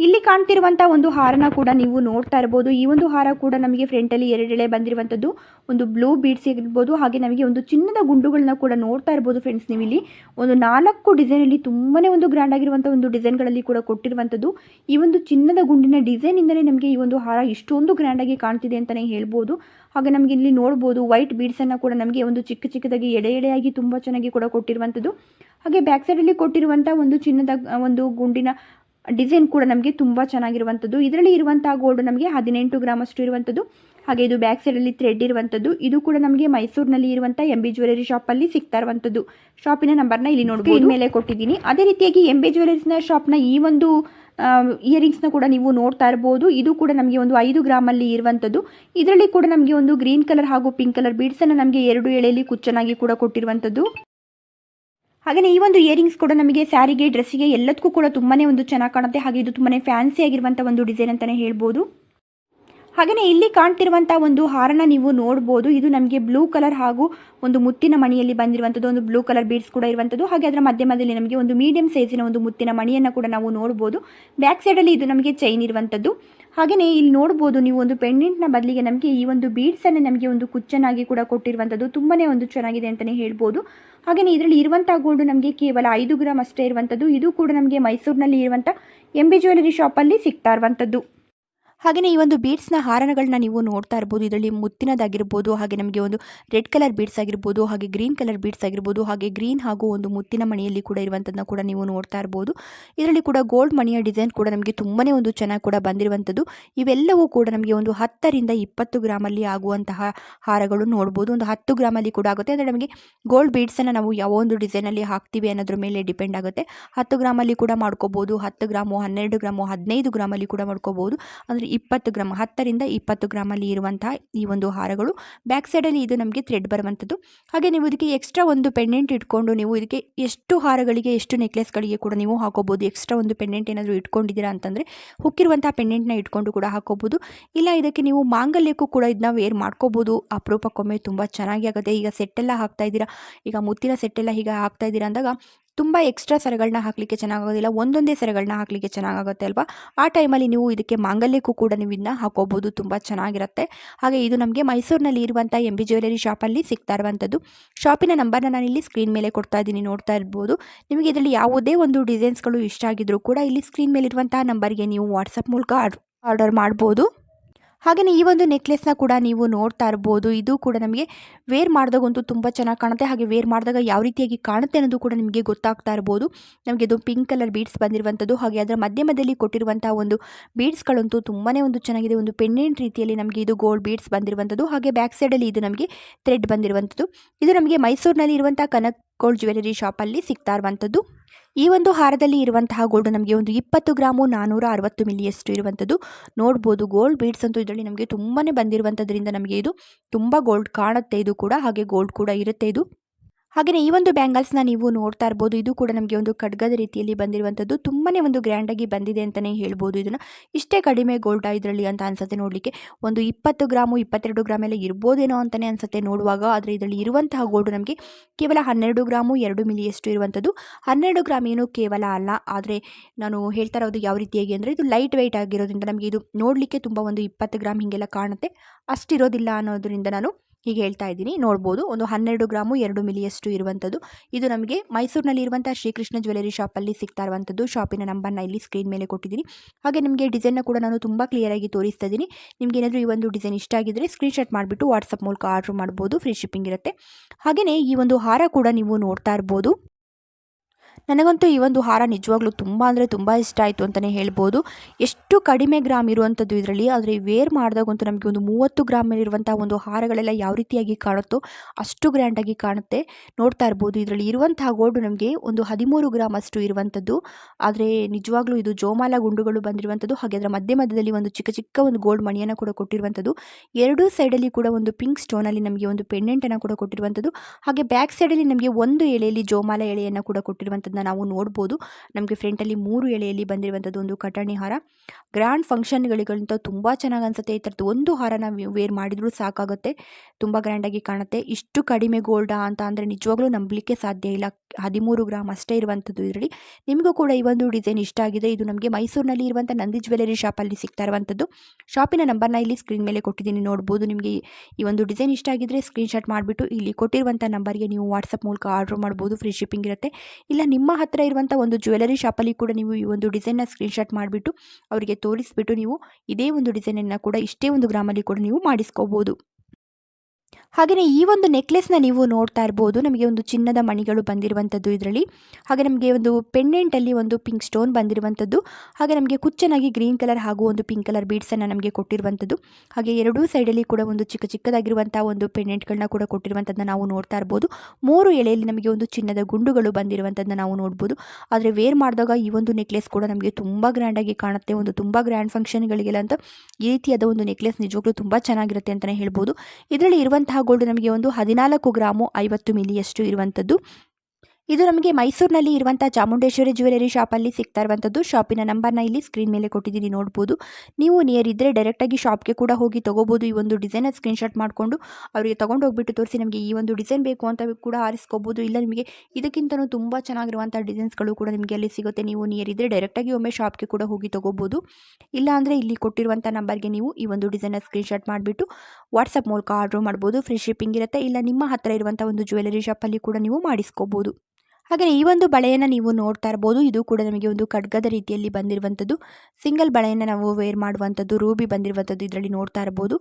ಇಲ್ಲಿ ಕಾಣ್ತಿರುವಂಥ ಒಂದು ಹಾರನ ಕೂಡ ನೀವು ನೋಡ್ತಾ ಇರ್ಬೋದು. ಈ ಒಂದು ಹಾರ ಕೂಡ ನಮಗೆ ಫ್ರಂಟಲ್ಲಿ ಎರಡೆಳೆ ಬಂದಿರುವಂಥದ್ದು ಒಂದು ಬ್ಲೂ ಬೀಡ್ಸ್ ಇರ್ಬೋದು. ಹಾಗೆ ನಮಗೆ ಒಂದು ಚಿನ್ನದ ಗುಂಡುಗಳನ್ನ ಕೂಡ ನೋಡ್ತಾ ಇರ್ಬೋದು ಫ್ರೆಂಡ್ಸ್ ನೀವು ಇಲ್ಲಿ. ಒಂದು ನಾಲ್ಕು ಡಿಸೈನಲ್ಲಿ ತುಂಬಾನೇ ಒಂದು ಗ್ರ್ಯಾಂಡ್ ಆಗಿರುವಂಥ ಒಂದು ಡಿಸೈನ್ಗಳಲ್ಲಿ ಕೂಡ ಕೊಟ್ಟಿರುವಂಥದ್ದು ಈ ಒಂದು ಚಿನ್ನದ ಗುಂಡಿನ ಡಿಸೈನಿಂದಲೇ ನಮಗೆ ಈ ಒಂದು ಹಾರ ಇಷ್ಟೊಂದು ಗ್ರ್ಯಾಂಡಾಗಿ ಕಾಣ್ತಿದೆ ಅಂತಲೇ ಹೇಳ್ಬೋದು. ಹಾಗೆ ನಮಗೆ ಇಲ್ಲಿ ನೋಡ್ಬೋದು ವೈಟ್ ಬೀಡ್ಸನ್ನು ಕೂಡ ನಮಗೆ ಒಂದು ಚಿಕ್ಕ ಚಿಕ್ಕದಾಗಿ ಎಡೆ ಎಡೆಯಾಗಿ ತುಂಬ ಚೆನ್ನಾಗಿ ಕೂಡ ಕೊಟ್ಟಿರುವಂಥದ್ದು ಹಾಗೆ ಬ್ಯಾಕ್ ಸೈಡಲ್ಲಿ ಕೊಟ್ಟಿರುವಂಥ ಒಂದು ಚಿನ್ನದ, ಒಂದು ಗುಂಡಿನ ಡಿಸೈನ್ ಕೂಡ ನಮಗೆ ತುಂಬ ಚೆನ್ನಾಗಿರುವಂಥದ್ದು ಇದರಲ್ಲಿ ಇರುವಂಥ ಗೋಲ್ಡ್ ನಮಗೆ ಹದಿನೆಂಟು ಗ್ರಾಮ್ ಅಷ್ಟು ಇರುವಂಥದ್ದು ಹಾಗೆ ಇದು ಬ್ಯಾಕ್ ಸೈಡಲ್ಲಿ ಥ್ರೆಡ್ ಇರುವಂಥದ್ದು ಇದು ಕೂಡ ನಮಗೆ ಮೈಸೂರಿನಲ್ಲಿ ಇರುವಂಥ ಎಂ ಬಿ ಜ್ಯುವೆಲರಿ ಶಾಪಲ್ಲಿ ಸಿಗ್ತಾ ಇರುವಂಥದ್ದು ಶಾಪಿನ ನಂಬರ್ನ ಇಲ್ಲಿ ನೋಡ್ಬೋದು. ಮೇಲೆ ಕೊಟ್ಟಿದ್ದೀನಿ. ಅದೇ ರೀತಿಯಾಗಿ ಎಂ ಬಿ ಶಾಪ್ ಶಾಪ್ನ ಈ ಒಂದು ಇಯರಿಂಗ್ಸ್ನ ಕೂಡ ನೀವು ನೋಡ್ತಾ ಇರ್ಬೋದು. ಇದು ಕೂಡ ನಮಗೆ ಒಂದು ಐದು ಗ್ರಾಮಲ್ಲಿ ಇರುವಂಥದ್ದು ಇದರಲ್ಲಿ ಕೂಡ ನಮಗೆ ಒಂದು ಗ್ರೀನ್ ಕಲರ್ ಹಾಗೂ ಪಿಂಕ್ ಕಲರ್ ಬೀಡ್ಸನ್ನು ನಮಗೆ ಎರಡು ಎಳೆಯಲ್ಲಿ ಕುಚ್ಚನಾಗಿ ಕೂಡ ಕೊಟ್ಟಿರುವಂಥದ್ದು ಹಾಗೆಯೇ ಈ ಒಂದು ಇಯರಿಂಗ್ಸ್ ಕೂಡ ನಮಗೆ ಸ್ಯಾರಿಗೆ, ಡ್ರೆಸ್ಸಿಗೆ ಎಲ್ಲದಕ್ಕೂ ಕೂಡ ತುಂಬಾ ಒಂದು ಚೆನ್ನಾಗಿ ಕಾಣುತ್ತೆ. ಹಾಗೆ ಇದು ತುಂಬಾ ಫ್ಯಾನ್ಸಿ ಆಗಿರುವಂಥ ಒಂದು ಡಿಸೈನ್ ಅಂತಲೇ ಹೇಳ್ಬೋದು. ಹಾಗೆಯೇ ಇಲ್ಲಿ ಕಾಣ್ತಿರುವಂಥ ಒಂದು ಹಾರನ ನೀವು ನೋಡ್ಬೋದು. ಇದು ನಮಗೆ ಬ್ಲೂ ಕಲರ್ ಹಾಗೂ ಒಂದು ಮುತ್ತಿನ ಮಣಿಯಲ್ಲಿ ಬಂದಿರುವಂಥದ್ದು ಒಂದು ಬ್ಲೂ ಕಲರ್ ಬೀಡ್ಸ್ ಕೂಡ ಇರುವಂಥದ್ದು ಹಾಗೆ ಅದರ ಮಧ್ಯದಲ್ಲಿ ನಮಗೆ ಒಂದು ಮೀಡಿಯಂ ಸೈಜಿನ ಒಂದು ಮುತ್ತಿನ ಮಣಿಯನ್ನು ಕೂಡ ನಾವು ನೋಡ್ಬೋದು. ಬ್ಯಾಕ್ ಸೈಡಲ್ಲಿ ಇದು ನಮಗೆ ಚೈನ್ ಇರುವಂಥದ್ದು ಹಾಗೆಯೇ ಇಲ್ಲಿ ನೋಡ್ಬೋದು ನೀವು ಒಂದು ಪೆಂಡೆಂಟ್ನ ಬದಲಿಗೆ ನಮಗೆ ಈ ಒಂದು ಬೀಡ್ಸನ್ನು ನಮಗೆ ಒಂದು ಕುಚ್ಚನಾಗಿ ಕೂಡ ಕೊಟ್ಟಿರುವಂಥದ್ದು ತುಂಬಾ ಒಂದು ಚೆನ್ನಾಗಿದೆ ಅಂತಲೇ ಹೇಳ್ಬೋದು. ಹಾಗೆಯೇ ಇದರಲ್ಲಿ ಇರುವಂಥ ಗೋಲ್ಡ್ ನಮಗೆ ಕೇವಲ ಐದು ಗ್ರಾಮ್ ಅಷ್ಟೇ ಇರುವಂಥದ್ದು. ಇದು ಕೂಡ ನಮಗೆ ಮೈಸೂರಿನಲ್ಲಿ ಇರುವಂಥ ಎಂ ಬಿ ಜ್ಯುವೆಲರಿ ಶಾಪಲ್ಲಿ ಸಿಗ್ತಾ ಇರುವಂಥದ್ದು. ಹಾಗೆಯೇ ಈ ಒಂದು ಬೀಡ್ಸ್ನ ಹಾರಗಳನ್ನ ನೀವು ನೋಡ್ತಾ ಇರ್ಬೋದು, ಇದರಲ್ಲಿ ಮುತ್ತಿನದಾಗಿರ್ಬೋದು, ಹಾಗೆ ನಮಗೆ ಒಂದು ರೆಡ್ ಕಲರ್ ಬೀಡ್ಸ್ ಆಗಿರ್ಬೋದು, ಹಾಗೆ ಗ್ರೀನ್ ಕಲರ್ ಬೀಡ್ಸ್ ಆಗಿರ್ಬೋದು, ಹಾಗೆ ಗ್ರೀನ್ ಹಾಗೂ ಒಂದು ಮುತ್ತಿನ ಮಣಿಯಲ್ಲಿ ಕೂಡ ಇರುವಂಥದ್ದನ್ನ ಕೂಡ ನೀವು ನೋಡ್ತಾ ಇರ್ಬೋದು. ಇದರಲ್ಲಿ ಕೂಡ ಗೋಲ್ಡ್ ಮಣಿಯ ಡಿಸೈನ್ ಕೂಡ ನಮಗೆ ತುಂಬಾ ಒಂದು ಚೆನ್ನಾಗಿ ಕೂಡ ಬಂದಿರುವಂಥದ್ದು ಇವೆಲ್ಲವೂ ಕೂಡ ನಮಗೆ ಒಂದು ಹತ್ತರಿಂದ ಇಪ್ಪತ್ತು ಗ್ರಾಮಲ್ಲಿ ಆಗುವಂತಹ ಹಾರಗಳು ನೋಡ್ಬೋದು. ಒಂದು ಹತ್ತು ಗ್ರಾಮಲ್ಲಿ ಕೂಡ ಆಗುತ್ತೆ. ಅಂದರೆ ನಮಗೆ ಗೋಲ್ಡ್ ಬೀಡ್ಸನ್ನು ನಾವು ಯಾವ ಒಂದು ಡಿಸೈನಲ್ಲಿ ಹಾಕ್ತೀವಿ ಅನ್ನೋದ್ರ ಮೇಲೆ ಡಿಪೆಂಡ್ ಆಗುತ್ತೆ. ಹತ್ತು ಗ್ರಾಮಲ್ಲಿ ಕೂಡ ಮಾಡ್ಕೋಬೋದು, ಹತ್ತು ಗ್ರಾಮು, ಹನ್ನೆರಡು ಗ್ರಾಮು, ಹದಿನೈದು ಗ್ರಾಮಲ್ಲಿ ಕೂಡ ಮಾಡ್ಕೋಬೋದು. ಅಂದರೆ ಇಪ್ಪತ್ತು ಗ್ರಾಮ್ ಹತ್ತರಿಂದ ಇಪ್ಪತ್ತು ಗ್ರಾಮಲ್ಲಿ ಇರುವಂತಹ ಈ ಒಂದು ಹಾರಗಳು. ಬ್ಯಾಕ್ ಸೈಡಲ್ಲಿ ಇದು ನಮಗೆ ಥ್ರೆಡ್ ಬರುವಂಥದ್ದು ಹಾಗೆ ನೀವು ಇದಕ್ಕೆ ಎಕ್ಸ್ಟ್ರಾ ಒಂದು ಪೆಂಡೆಂಟ್ ಇಟ್ಕೊಂಡು ನೀವು ಇದಕ್ಕೆ ಎಷ್ಟು ಹಾರಗಳಿಗೆ, ಎಷ್ಟು ನೆಕ್ಲೆಸ್ಗಳಿಗೆ ಕೂಡ ನೀವು ಹಾಕೋಬೋದು. ಎಕ್ಸ್ಟ್ರಾ ಒಂದು ಪೆಂಡೆಂಟ್ ಏನಾದರೂ ಇಟ್ಕೊಂಡಿದ್ದೀರಾ ಅಂತಂದರೆ ಹುಕ್ಕಿರುವಂಥ ಪೆಂಡೆಂಟ್ನ ಇಟ್ಕೊಂಡು ಕೂಡ ಹಾಕೋಬೋದು. ಇಲ್ಲ ಇದಕ್ಕೆ ನೀವು ಮಾಂಗಲ್ಯಕ್ಕೂ ಕೂಡ ಇದನ್ನ ವೇರ್ ಮಾಡ್ಕೋಬೋದು. ಅಪರೂಪಕ್ಕೊಮ್ಮೆ ತುಂಬ ಚೆನ್ನಾಗಿ ಆಗುತ್ತೆ. ಈಗ ಸೆಟ್ಟೆಲ್ಲ ಹಾಕ್ತಾ ಇದ್ದೀರಾ, ಈಗ ಮುತ್ತಿನ ಸೆಟ್ಟೆಲ್ಲ ಈಗ ಹಾಕ್ತಾ ಇದ್ದೀರಾ ಅಂದಾಗ ತುಂಬ ಎಕ್ಸ್ಟ್ರಾ ಸರಗಳನ್ನ ಹಾಕಲಿಕ್ಕೆ ಚೆನ್ನಾಗೋದಿಲ್ಲ ಒಂದೊಂದೇ ಸರಗಳನ್ನ ಹಾಕಲಿಕ್ಕೆ ಚೆನ್ನಾಗಾಗುತ್ತೆ ಅಲ್ವಾ? ಆ ಟೈಮಲ್ಲಿ ನೀವು ಇದಕ್ಕೆ ಮಾಂಗಲ್ಯಕ್ಕೂ ಕೂಡ ನೀವು ಇದನ್ನ ಹಾಕೋಬೋದು, ತುಂಬ ಚೆನ್ನಾಗಿರುತ್ತೆ. ಹಾಗೆ ಇದು ನಮಗೆ ಮೈಸೂರಿನಲ್ಲಿ ಇರುವಂಥ ಎಂ ಬಿ ಜ್ಯುವೆಲರಿ ಶಾಪಲ್ಲಿ ಸಿಗ್ತಾ ಇರುವಂಥದ್ದು ಶಾಪಿನ ನಂಬರ್ನ ನಾನು ಇಲ್ಲಿ ಸ್ಕ್ರೀನ್ ಮೇಲೆ ಕೊಡ್ತಾ ಇದ್ದೀನಿ, ನೋಡ್ತಾ ಇರ್ಬೋದು. ನಿಮಗೆ ಇದರಲ್ಲಿ ಯಾವುದೇ ಒಂದು ಡಿಸೈನ್ಸ್ಗಳು ಇಷ್ಟ ಆಗಿದ್ರೂ ಕೂಡ ಇಲ್ಲಿ ಸ್ಕ್ರೀನ್ ಮೇಲಿರುವಂತಹ ನಂಬರ್ಗೆ ನೀವು ವಾಟ್ಸಪ್ ಮೂಲಕ ಆರ್ಡರ್ ಮಾಡ್ಬೋದು. ಹಾಗೆಯೇ ಈ ಒಂದು ನೆಕ್ಲೆಸ್ನ ಕೂಡ ನೀವು ನೋಡ್ತಾ ಇರ್ಬೋದು. ಇದು ಕೂಡ ನಮಗೆ ವೇರ್ ಮಾಡಿದಾಗಂತೂ ತುಂಬ ಚೆನ್ನಾಗಿ ಕಾಣುತ್ತೆ. ಹಾಗೆ ವೇರ್ ಮಾಡಿದಾಗ ಯಾವ ರೀತಿಯಾಗಿ ಕಾಣುತ್ತೆ ಅನ್ನೋದು ಕೂಡ ನಿಮಗೆ ಗೊತ್ತಾಗ್ತಾ ಇರ್ಬೋದು. ನಮಗೆ ಇದು ಪಿಂಕ್ ಕಲರ್ ಬೀಡ್ಸ್ ಬಂದಿರುವಂಥದ್ದು ಹಾಗೆ ಅದರ ಮಧ್ಯ ಮಧ್ಯದಲ್ಲಿ ಕೊಟ್ಟಿರುವಂಥ ಒಂದು ಬೀಡ್ಸ್ಗಳಂತೂ ತುಂಬಾ ಒಂದು ಚೆನ್ನಾಗಿದೆ. ಒಂದು ಪೆಂಡೆಂಟ್ ರೀತಿಯಲ್ಲಿ ನಮಗೆ ಇದು ಗೋಲ್ಡ್ ಬೀಡ್ಸ್ ಬಂದಿರುವಂಥದ್ದು ಹಾಗೆ ಬ್ಯಾಕ್ ಸೈಡಲ್ಲಿ ಇದು ನಮಗೆ ಥ್ರೆಡ್ ಬಂದಿರುವಂಥದ್ದು ಇದು ನಮಗೆ ಮೈಸೂರಿನಲ್ಲಿ ಇರುವಂಥ ಕನಕ್ ಗೋಲ್ಡ್ ಜ್ಯುವೆಲರಿ ಶಾಪಲ್ಲಿ ಸಿಗ್ತಾ ಇರುವಂಥದ್ದು ಈ ಒಂದು ಹಾರದಲ್ಲಿ ಇರುವಂತಹ ಗೋಲ್ಡ್ ನಮಗೆ ಒಂದು ಇಪ್ಪತ್ತು ಗ್ರಾಮು ನಾನ್ನೂರ ಅರವತ್ತು ಮಿಲಿಯಷ್ಟು ಇರುವಂಥದ್ದು. ನೋಡ್ಬೋದು ಗೋಲ್ಡ್ ಬೀಡ್ಸ್ ಅಂತೂ ಇದರಲ್ಲಿ ನಮಗೆ ತುಂಬಾ ಬಂದಿರುವಂಥದ್ರಿಂದ ನಮಗೆ ಇದು ತುಂಬ ಗೋಲ್ಡ್ ಕಾಣುತ್ತೆ ಇದು ಕೂಡ, ಹಾಗೆ ಗೋಲ್ಡ್ ಕೂಡ ಇರುತ್ತೆ ಇದು. ಹಾಗೆಯೇ ಈ ಒಂದು ಬ್ಯಾಂಗಲ್ಸ್ನ ನೀವು ನೋಡ್ತಾ ಇರ್ಬೋದು. ಇದು ಕೂಡ ನಮಗೆ ಒಂದು ಖಡ್ಗದ ರೀತಿಯಲ್ಲಿ ಬಂದಿರುವಂಥದ್ದು ತುಂಬಾ ಒಂದು ಗ್ರ್ಯಾಂಡಾಗಿ ಬಂದಿದೆ ಅಂತಲೇ ಹೇಳ್ಬೋದು. ಇದನ್ನು ಇಷ್ಟೇ ಕಡಿಮೆ ಗೋಲ್ಡ ಇದರಲ್ಲಿ ಅಂತ ಅನ್ಸುತ್ತೆ ನೋಡಲಿಕ್ಕೆ. ಒಂದು ಇಪ್ಪತ್ತು ಗ್ರಾಮು ಇಪ್ಪತ್ತೆರಡು ಗ್ರಾಮ್ ಎಲ್ಲ ಇರ್ಬೋದೇನೋ ಅಂತಲೇ ಅನ್ಸುತ್ತೆ ನೋಡುವಾಗ. ಆದರೆ ಇದರಲ್ಲಿ ಇರುವಂತಹ ಗೋಲ್ಡ್ ನಮಗೆ ಕೇವಲ ಹನ್ನೆರಡು ಗ್ರಾಮು ಎರಡು ಮಿಲಿಯಷ್ಟು ಇರುವಂಥದ್ದು ಹನ್ನೆರಡು ಗ್ರಾಮ್ ಏನು ಕೇವಲ ಅಲ್ಲ. ಆದರೆ ನಾನು ಹೇಳ್ತಾ ಇರೋದು ಯಾವ ರೀತಿಯಾಗಿ ಅಂದರೆ ಇದು ಲೈಟ್ ವೆಯ್ಟ್ ಆಗಿರೋದ್ರಿಂದ ನಮಗೆ ಇದು ನೋಡಲಿಕ್ಕೆ ತುಂಬ ಒಂದು ಇಪ್ಪತ್ತು ಗ್ರಾಮ್ ಹೀಗೆಲ್ಲ ಕಾಣುತ್ತೆ. ಅಷ್ಟಿರೋದಿಲ್ಲ ಅನ್ನೋದರಿಂದ ನಾನು ಹೀಗೆ ಹೇಳ್ತಾ ಇದ್ದೀನಿ. ನೋಡ್ಬೋದು. ಒಂದು ಹನ್ನೆರಡು ಗ್ರಾಮು ಎರಡು ಮಿಲಿಯಷ್ಟು ಇರುವಂಥದ್ದು. ಇದು ನಮಗೆ ಮೈಸೂರಿನಲ್ಲಿ ಇರುವಂಥ ಶ್ರೀಕೃಷ್ಣ ಜ್ಯುವೆಲರಿ ಶಾಪಲ್ಲಿ ಸಿಗ್ತಾ ಇರುವಂಥದ್ದು. ಶಾಪಿನ ನಂಬರ್ನ ಇಲ್ಲಿ ಸ್ಕ್ರೀನ್ ಮೇಲೆ ಕೊಟ್ಟಿದ್ದೀನಿ. ಹಾಗೆ ನಿಮಗೆ ಡಿಸೈನ್ನ ಕೂಡ ನಾನು ತುಂಬ ಕ್ಲಿಯರಾಗಿ ತೋರಿಸ್ತಾ ಇದ್ದೀನಿ. ನಿಮಗೆ ಏನಾದರೂ ಈ ಒಂದು ಡಿಸೈನ್ ಇಷ್ಟ ಆಗಿದ್ದರೆ ಸ್ಕ್ರೀನ್ಶಾಟ್ ಮಾಡಿಬಿಟ್ಟು ವಾಟ್ಸಪ್ ಮೂಲಕ ಆರ್ಡ್ರ್ ಮಾಡ್ಬೋದು. ಫ್ರೀ ಶಿಪ್ಪಿಂಗ್ ಇರುತ್ತೆ. ಹಾಗೆಯೇ ಈ ಒಂದು ಹಾರ ಕೂಡ ನೀವು ನೋಡ್ತಾ ಇರ್ಬೋದು. ನನಗಂತೂ ಈ ಒಂದು ಹಾರ ನಿಜವಾಗ್ಲೂ ತುಂಬ ಅಂದರೆ ತುಂಬ ಇಷ್ಟ ಆಯಿತು ಅಂತಲೇ ಹೇಳ್ಬೋದು. ಎಷ್ಟು ಕಡಿಮೆ ಗ್ರಾಮ್ ಇರುವಂಥದ್ದು ಇದರಲ್ಲಿ, ಆದರೆ ವೇರ್ ಮಾಡಿದಾಗಂತೂ ನಮಗೆ ಒಂದು ಮೂವತ್ತು ಗ್ರಾಮಲ್ಲಿರುವಂಥ ಒಂದು ಹಾರಗಳೆಲ್ಲ ಯಾವ ರೀತಿಯಾಗಿ ಕಾಣುತ್ತೋ ಅಷ್ಟು ಗ್ರ್ಯಾಂಡಾಗಿ ಕಾಣುತ್ತೆ. ನೋಡ್ತಾ ಇರ್ಬೋದು, ಇದರಲ್ಲಿ ಇರುವಂತಹ ಗೋಲ್ಡ್ ನಮಗೆ ಒಂದು ಹದಿಮೂರು ಗ್ರಾಮ್ ಅಷ್ಟು ಇರುವಂಥದ್ದು ಆದರೆ ನಿಜವಾಗ್ಲೂ ಇದು ಜೋಮಾಲ ಗುಂಡುಗಳು ಬಂದಿರುವಂಥದ್ದು ಹಾಗೆ ಅದರ ಮಧ್ಯ ಮಧ್ಯದಲ್ಲಿ ಒಂದು ಚಿಕ್ಕ ಚಿಕ್ಕ ಒಂದು ಗೋಲ್ಡ್ ಮಣಿಯನ್ನು ಕೂಡ ಕೊಟ್ಟಿರುವಂಥದ್ದು ಎರಡೂ ಸೈಡಲ್ಲಿ ಕೂಡ ಒಂದು ಪಿಂಕ್ ಸ್ಟೋನಲ್ಲಿ ನಮಗೆ ಒಂದು ಪೆಂಡೆಂಟನ್ನು ಕೂಡ ಕೊಟ್ಟಿರುವಂಥದ್ದು ಹಾಗೆ ಬ್ಯಾಕ್ ಸೈಡಲ್ಲಿ ನಮಗೆ ಒಂದು ಎಳೆಯಲ್ಲಿ ಜೋಮಾಲ ಎಳೆಯನ್ನು ಕೂಡ ಕೊಟ್ಟಿರುವಂಥದ್ದನ್ನ ನಾವು ನೋಡ್ಬೋದು. ನಮಗೆ ಫ್ರಂಟಲ್ಲಿ ಮೂರು ಎಳೆಯಲ್ಲಿ ಬಂದಿರುವಂಥದ್ದು ಒಂದು ಕಟಾಣಿ ಹಾರ. ಗ್ರ್ಯಾಂಡ್ ಫಂಕ್ಷನ್ಗಳಿಗಂತ ತುಂಬ ಚೆನ್ನಾಗಿ ಅನಿಸುತ್ತೆ. ಈ ಥರದ್ದು ಒಂದು ಹಾರನ ವೇರ್ ಮಾಡಿದರೂ ಸಾಕಾಗುತ್ತೆ. ತುಂಬ ಗ್ರ್ಯಾಂಡಾಗಿ ಕಾಣುತ್ತೆ. ಇಷ್ಟು ಕಡಿಮೆ ಗೋಲ್ಡ ಅಂತ ಅಂದರೆ ನಿಜವಾಗ್ಲೂ ನಂಬಲಿಕ್ಕೆ ಸಾಧ್ಯ ಇಲ್ಲ. ಹದಿಮೂರು ಗ್ರಾಮ್ ಅಷ್ಟೇ ಇರುವಂಥದ್ದು ಇದರಲ್ಲಿ. ನಿಮಗೂ ಕೂಡ ಈ ಒಂದು ಡಿಸೈನ್ ಇಷ್ಟ ಆಗಿದೆ. ಇದು ನಮಗೆ ಮೈಸೂರಿನಲ್ಲಿ ಇರುವಂಥ ನಂದಿ ಜ್ಯುವೆಲರಿ ಶಾಪಲ್ಲಿ ಸಿಗ್ತಾ ಇರುವಂಥದ್ದು ಶಾಪಿನ ನಂಬರ್ನ ಇಲ್ಲಿ ಸ್ಕ್ರೀನ್ ಮೇಲೆ ಕೊಟ್ಟಿದ್ದೀನಿ. ನೋಡ್ಬೋದು ನಿಮಗೆ ಈ ಒಂದು ಡಿಸೈನ್ ಇಷ್ಟ ಆಗಿದ್ದರೆ ಸ್ಕ್ರೀನ್ಶಾಟ್ ಮಾಡಿಬಿಟ್ಟು ಇಲ್ಲಿ ಕೊಟ್ಟಿರುವಂಥ ನಂಬರ್ಗೆ ನೀವು ವಾಟ್ಸಪ್ ಮೂಲಕ ಆರ್ಡ್ರ್ ಮಾಡ್ಬೋದು. ಫ್ರೀ ಶಿಪ್ಪಿಂಗ್ ಇರುತ್ತೆ. ಇಲ್ಲ ನಿಮ್ಮ ಹತ್ತಿರ ಇರುವಂಥ ಒಂದು ಜ್ಯುವೆಲರಿ ಶಾಪಲ್ಲಿ ಕೂಡ ನೀವು ಈ ಒಂದು ಡಿಸೈನ್ನ ಸ್ಕ್ರೀನ್ಶಾಟ್ ಮಾಡಿಬಿಟ್ಟು, ಅವರಿಗೆ ತೋರಿಸ್ಬಿಟ್ಟು ನೀವು ಇದೇ ಒಂದು ಡಿಸೈನನ್ನು ಕೂಡ ಇಷ್ಟೇ ಒಂದು ಗ್ರಾಮಲ್ಲಿ ಕೂಡ ನೀವು ಮಾಡಿಸ್ಕೋಬೋದು. ಹಾಗೆಯೇ ಈ ಒಂದು ನೆಕ್ಲೆಸ್ನ ನೀವು ನೋಡ್ತಾ ಇರ್ಬೋದು. ನಮಗೆ ಒಂದು ಚಿನ್ನದ ಮಣಿಗಳು ಬಂದಿರುವಂಥದ್ದು ಇದರಲ್ಲಿ. ಹಾಗೆ ನಮಗೆ ಒಂದು ಪೆಂಡೆಂಟಲ್ಲಿ ಒಂದು ಪಿಂಕ್ ಸ್ಟೋನ್ ಬಂದಿರುವಂಥದ್ದು ಹಾಗೆ ನಮಗೆ ಕುಚ್ಚನಾಗಿ ಗ್ರೀನ್ ಕಲರ್ ಹಾಗೂ ಒಂದು ಪಿಂಕ್ ಕಲರ್ ಬೀಡ್ಸನ್ನು ನಮಗೆ ಕೊಟ್ಟಿರುವಂಥದ್ದು ಹಾಗೆ ಎರಡೂ ಸೈಡಲ್ಲಿ ಕೂಡ ಒಂದು ಚಿಕ್ಕ ಚಿಕ್ಕದಾಗಿರುವಂಥ ಒಂದು ಪೆಂಡೆಂಟ್ಗಳನ್ನ ಕೂಡ ಕೊಟ್ಟಿರುವಂಥದ್ದನ್ನ ನಾವು ನೋಡ್ತಾ ಇರ್ಬೋದು. ಮೂರು ಎಳೆಯಲ್ಲಿ ನಮಗೆ ಒಂದು ಚಿನ್ನದ ಗುಂಡುಗಳು ಬಂದಿರುವಂಥದ್ದನ್ನ ನಾವು ನೋಡ್ಬೋದು. ಆದರೆ ವೇರ್ ಮಾಡಿದಾಗ ಈ ಒಂದು ನೆಕ್ಲೆಸ್ ಕೂಡ ನಮಗೆ ತುಂಬ ಗ್ರ್ಯಾಂಡಾಗಿ ಕಾಣುತ್ತೆ. ಒಂದು ತುಂಬ ಗ್ರ್ಯಾಂಡ್ ಫಂಕ್ಷನ್ಗಳಿಗೆಲ್ಲ ಅಂತ ಈ ರೀತಿಯಾದ ಒಂದು ನೆಕ್ಲೆಸ್ ನಿಜವಾಗ್ಲೂ ತುಂಬ ಚೆನ್ನಾಗಿರುತ್ತೆ ಅಂತಲೇ ಹೇಳ್ಬೋದು. ಇದರಲ್ಲಿ ಇರುವಂತಹ ಗೋಲ್ಡ್ ನಮಗೆ ಒಂದು ಹದಿನಾಲ್ಕು ಗ್ರಾಮು ಐವತ್ತು ಮಿಲಿಯಷ್ಟು ಇರುವಂಥದ್ದು. ಇದು ನಮಗೆ ಮೈಸೂರಿನಲ್ಲಿ ಇರುವಂಥ ಚಾಮುಂಡೇಶ್ವರಿ ಜ್ಯುವೆಲರಿ ಶಾಪಲ್ಲಿ ಸಿಗ್ತಾ ಇರುವಂಥದ್ದು ಶಾಪಿನ ನಂಬರ್ನ ಇಲ್ಲಿ ಸ್ಕ್ರೀನ್ ಮೇಲೆ ಕೊಟ್ಟಿದ್ದೀನಿ, ನೋಡ್ಬೋದು. ನೀವು ನಿಯರ್ ಇದ್ದರೆ ಡೈರೆಕ್ಟಾಗಿ ಶಾಪ್ಗೆ ಕೂಡ ಹೋಗಿ ತೊಗೋಬೋದು. ಈ ಒಂದು ಡಿಸೈನ ಸ್ಕ್ರೀನ್ಶಾಟ್ ಮಾಡಿಕೊಂಡು ಅವರಿಗೆ ತೊಗೊಂಡು ಹೋಗ್ಬಿಟ್ಟು ತೋರಿಸಿ ನಮಗೆ ಈ ಒಂದು ಡಿಸೈನ್ ಬೇಕು ಅಂತ ಕೂಡ ಆರಿಸ್ಕೋಬೋದು. ಇಲ್ಲ ನಿಮಗೆ ಇದಕ್ಕಿಂತಲೂ ತುಂಬ ಚೆನ್ನಾಗಿರುವಂಥ ಡಿಸೈನ್ಸ್ಗಳು ಕೂಡ ನಿಮಗೆ ಅಲ್ಲಿ ಸಿಗುತ್ತೆ. ನೀವು ನಿಯರ್ ಇದ್ದರೆ ಡೈರೆಕ್ಟಾಗಿ ಒಮ್ಮೆ ಶಾಪ್ಗೆ ಕೂಡ ಹೋಗಿ ತೊಗೋಬೋದು. ಇಲ್ಲ ಅಂದರೆ ಇಲ್ಲಿ ಕೊಟ್ಟಿರುವಂಥ ನಂಬರ್ಗೆ ನೀವು ಈ ಒಂದು ಡಿಸೈನ ಸ್ಕ್ರೀನ್ಶಾಟ್ ಮಾಡಿಬಿಟ್ಟು ವಾಟ್ಸಪ್ ಮೂಲಕ ಆರ್ಡ್ರ್ ಮಾಡ್ಬೋದು. ಫ್ರೀ ಶಿಪ್ಪಿಂಗ್ ಇರುತ್ತೆ. ಇಲ್ಲ ನಿಮ್ಮ ಹತ್ತಿರ ಇರುವಂಥ ಒಂದು ಜ್ಯುವೆಲರಿ ಶಾಪಲ್ಲಿ ಕೂಡ ನೀವು ಮಾಡಿಸ್ಕೋಬೋದು. ಹಾಗೆ ಈ ಒಂದು ಬಳೆಯನ್ನು ನೀವು ನೋಡ್ತಾ ಇರ್ಬೋದು. ಇದು ಕೂಡ ನಮಗೆ ಒಂದು ಖಡ್ಗದ ರೀತಿಯಲ್ಲಿ ಬಂದಿರುವಂಥದ್ದು. ಸಿಂಗಲ್ ಬಳೆಯನ್ನು ನಾವು ವೇರ್ ಮಾಡುವಂಥದ್ದು, ರೂಬಿ ಬಂದಿರುವಂಥದ್ದು ಇದರಲ್ಲಿ ನೋಡ್ತಾ ಇರ್ಬೋದು.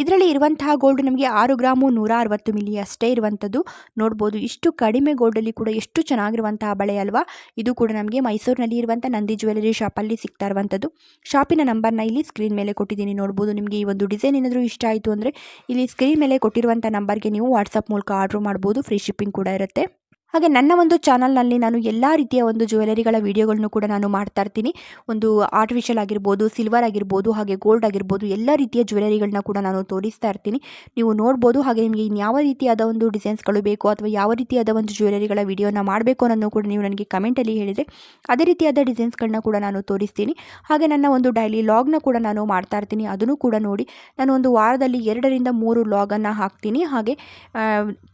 ಇದರಲ್ಲಿ ಇರುವಂತಹ ಗೋಲ್ಡ್ ನಮಗೆ ಆರು ಗ್ರಾಮು ನೂರ ಅರವತ್ತು ಮಿಲಿ ಅಷ್ಟೇ ಇರುವಂಥದ್ದು. ನೋಡ್ಬೋದು, ಇಷ್ಟು ಕಡಿಮೆ ಗೋಲ್ಡಲ್ಲಿ ಕೂಡ ಎಷ್ಟು ಚೆನ್ನಾಗಿರುವಂತಹ ಬಳೆ ಅಲ್ವಾ? ಇದು ಕೂಡ ನಮಗೆ ಮೈಸೂರಿನಲ್ಲಿ ಇರುವಂಥ ನಂದಿ ಜ್ಯುವೆಲರಿ ಶಾಪಲ್ಲಿ ಸಿಗ್ತಾ ಇರುವಂಥದ್ದು. ಶಾಪಿನ ನಂಬರ್ನ ಇಲ್ಲಿ ಸ್ಕ್ರೀನ್ ಮೇಲೆ ಕೊಟ್ಟಿದ್ದೀನಿ. ನೋಡ್ಬೋದು, ನಿಮಗೆ ಈ ಒಂದು ಡಿಸೈನ್ ಏನಾದರೂ ಇಷ್ಟ ಆಯಿತು ಅಂದರೆ ಇಲ್ಲಿ ಸ್ಕ್ರೀನ್ ಮೇಲೆ ಕೊಟ್ಟಿರುವಂಥ ನಂಬರ್ಗೆ ನೀವು ವಾಟ್ಸಪ್ ಮೂಲಕ ಆರ್ಡ್ರ್ ಮಾಡ್ಬೋದು. ಫ್ರೀ ಶಿಪ್ಪಿಂಗ್ ಕೂಡ ಇರುತ್ತೆ. ಹಾಗೆ ನನ್ನ ಒಂದು ಚಾನಲ್ನಲ್ಲಿ ನಾನು ಎಲ್ಲ ರೀತಿಯ ಒಂದು ಜ್ಯುವೆಲರಿಗಳ ವೀಡಿಯೋಗಳನ್ನು ಕೂಡ ನಾನು ಮಾಡ್ತಾ ಇರ್ತೀನಿ. ಒಂದು ಆರ್ಟಿಫಿಷಿಯಲ್ ಆಗಿರ್ಬೋದು ಸಿಲ್ವರ್ ಆಗಿರ್ಬೋದು, ಹಾಗೆ ಗೋಲ್ಡ್ ಆಗಿರ್ಬೋದು, ಎಲ್ಲ ರೀತಿಯ ಜ್ಯುವೆಲರಿಗಳನ್ನ ಕೂಡ ನಾನು ತೋರಿಸ್ತಾ ಇರ್ತೀನಿ. ನೀವು ನೋಡ್ಬೋದು, ಹಾಗೆ ನಿಮಗೆ ಇನ್ಯಾವ ರೀತಿಯಾದ ಒಂದು ಡಿಸೈನ್ಸ್ಗಳು ಬೇಕು ಅಥವಾ ಯಾವ ರೀತಿಯಾದ ಒಂದು ಜ್ಯುವೆಲರಿಗಳ ವೀಡಿಯೋನ ಮಾಡಬೇಕು ಅನ್ನೋದು ಕೂಡ ನೀವು ನನಗೆ ಕಮೆಂಟಲ್ಲಿ ಹೇಳಿದರೆ ಅದೇ ರೀತಿಯಾದ ಡಿಸೈನ್ಸ್ಗಳನ್ನ ಕೂಡ ನಾನು ತೋರಿಸ್ತೀನಿ. ಹಾಗೆ ನನ್ನ ಒಂದು ಡೈಲಿ ಲಾಗ್ನ ಕೂಡ ನಾನು ಮಾಡ್ತಾ ಇರ್ತೀನಿ. ಅದನ್ನು ಕೂಡ ನೋಡಿ ನಾನು ಒಂದು ವಾರದಲ್ಲಿ ಎರಡರಿಂದ ಮೂರು ಲಾಗನ್ನು ಹಾಕ್ತೀನಿ. ಹಾಗೆ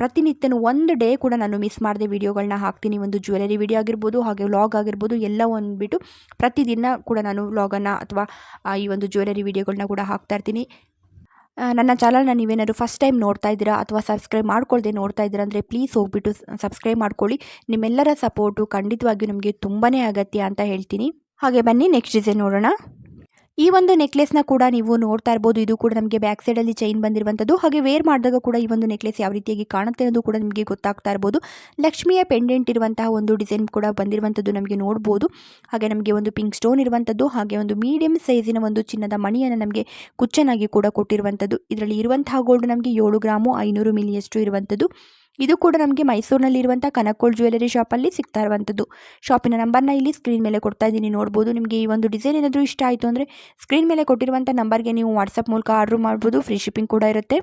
ಪ್ರತಿನಿತ್ಯನೂ ಒಂದು ಡೇ ಕೂಡ ನಾನು ಮಿಸ್ ಮಾಡದೆ ವೀಡಿಯೋಗಳನ್ನ ಹಾಕ್ತೀನಿ, ಒಂದು ಜ್ಯುವೆಲರಿ ವಿಡಿಯೋ ಆಗಿರ್ಬೋದು, ಹಾಗೆ ವ್ಲಾಗ್ ಆಗಿರ್ಬೋದು ಎಲ್ಲ ಒಂದ್ಬಿಟ್ಟು ಪ್ರತಿದಿನ ಕೂಡ ನಾನು ವ್ಲಾಗನ್ನು ಅಥವಾ ಈ ಒಂದು ಜ್ಯುವೆಲರಿ ವಿಡಿಯೋಗಳನ್ನ ಕೂಡ ಹಾಕ್ತಾ ಇರ್ತೀನಿ. ನನ್ನ ಚಾನಲ್ನ ನೀವೇನಾದ್ರು ಫಸ್ಟ್ ಟೈಮ್ ನೋಡ್ತಾ ಇದ್ದೀರಾ ಅಥವಾ ಸಬ್ಸ್ಕ್ರೈಬ್ ಮಾಡ್ಕೊಳ್ದೆ ನೋಡ್ತಾ ಇದ್ದೀರಾ ಅಂದರೆ ಪ್ಲೀಸ್ ಹೋಗ್ಬಿಟ್ಟು ಸಬ್ಸ್ಕ್ರೈಬ್ ಮಾಡ್ಕೊಳ್ಳಿ. ನಿಮ್ಮೆಲ್ಲರ ಸಪೋರ್ಟು ಖಂಡಿತವಾಗಿಯೂ ನಮಗೆ ತುಂಬಾ ಅಗತ್ಯ ಅಂತ ಹೇಳ್ತೀನಿ. ಹಾಗೆ ಬನ್ನಿ ನೆಕ್ಸ್ಟ್ ಡಿಸೈನ್ ನೋಡೋಣ. ಈ ಒಂದು ನೆಕ್ಲೆಸ್ನ ಕೂಡ ನೀವು ನೋಡ್ತಾ ಇರ್ಬೋದು. ಇದು ಕೂಡ ನಮಗೆ ಬ್ಯಾಕ್ ಸೈಡಲ್ಲಿ ಚೈನ್ ಬಂದಿರುವಂಥದ್ದು ಹಾಗೆ ವೇರ್ ಮಾಡಿದಾಗ ಕೂಡ ಈ ಒಂದು ನೆಕ್ಲೆಸ್ ಯಾವ ರೀತಿಯಾಗಿ ಕಾಣುತ್ತೆ ಅನ್ನೋದು ಕೂಡ ನಿಮಗೆ ಗೊತ್ತಾಗ್ತಾ ಇರ್ಬೋದು. ಲಕ್ಷ್ಮಿಯ ಪೆಂಡೆಂಟ್ ಇರುವಂತಹ ಒಂದು ಡಿಸೈನ್ ಕೂಡ ಬಂದಿರುವಂಥದ್ದು ನಮಗೆ ನೋಡ್ಬೋದು. ಹಾಗೆ ನಮಗೆ ಒಂದು ಪಿಂಕ್ ಸ್ಟೋನ್ ಇರುವಂಥದ್ದು ಹಾಗೆ ಒಂದು ಮೀಡಿಯಂ ಸೈಜಿನ ಒಂದು ಚಿನ್ನದ ಮಣಿಯನ್ನು ನಮಗೆ ಕುಚ್ಚನಾಗಿ ಕೂಡ ಕೊಟ್ಟಿರುವಂಥದ್ದು ಇದರಲ್ಲಿ ಇರುವಂತಹ ಗೋಲ್ಡ್ ನಮಗೆ ಏಳು ಗ್ರಾಮು ಐನೂರು ಮಿಲಿಯಷ್ಟು ಇರುವಂಥದ್ದು ಇದು ಕೂಡ ನಮಗೆ ಮೈಸೂರಿನಲ್ಲಿರುವಂಥ ಕನಕೋಳ್ ಜ್ಯುವೆಲರಿ ಶಾಪಲ್ಲಿ ಸಿಗ್ತಾ ಇರುವಂಥದ್ದು ಶಾಪಿನ ನಂಬರ್ನ ಇಲ್ಲಿ ಸ್ಕ್ರೀನ್ ಮೇಲೆ ಕೊಡ್ತಾ ಇದ್ದೀನಿ, ನೋಡ್ಬೋದು. ನಿಮಗೆ ಈ ಒಂದು ಡಿಸೈನ್ ಏನಾದರೂ ಇಷ್ಟ ಆಯಿತು ಅಂದರೆ ಸ್ಕ್ರೀನ್ ಮೇಲೆ ಕೊಟ್ಟಿರುವಂಥ ನಂಬರ್ಗೆ ನೀವು ವಾಟ್ಸಪ್ ಮೂಲಕ ಆರ್ಡ್ರ್ ಮಾಡ್ಬೋದು. ಫ್ರೀ ಶಿಪ್ಪಿಂಗ್ ಕೂಡ ಇರುತ್ತೆ.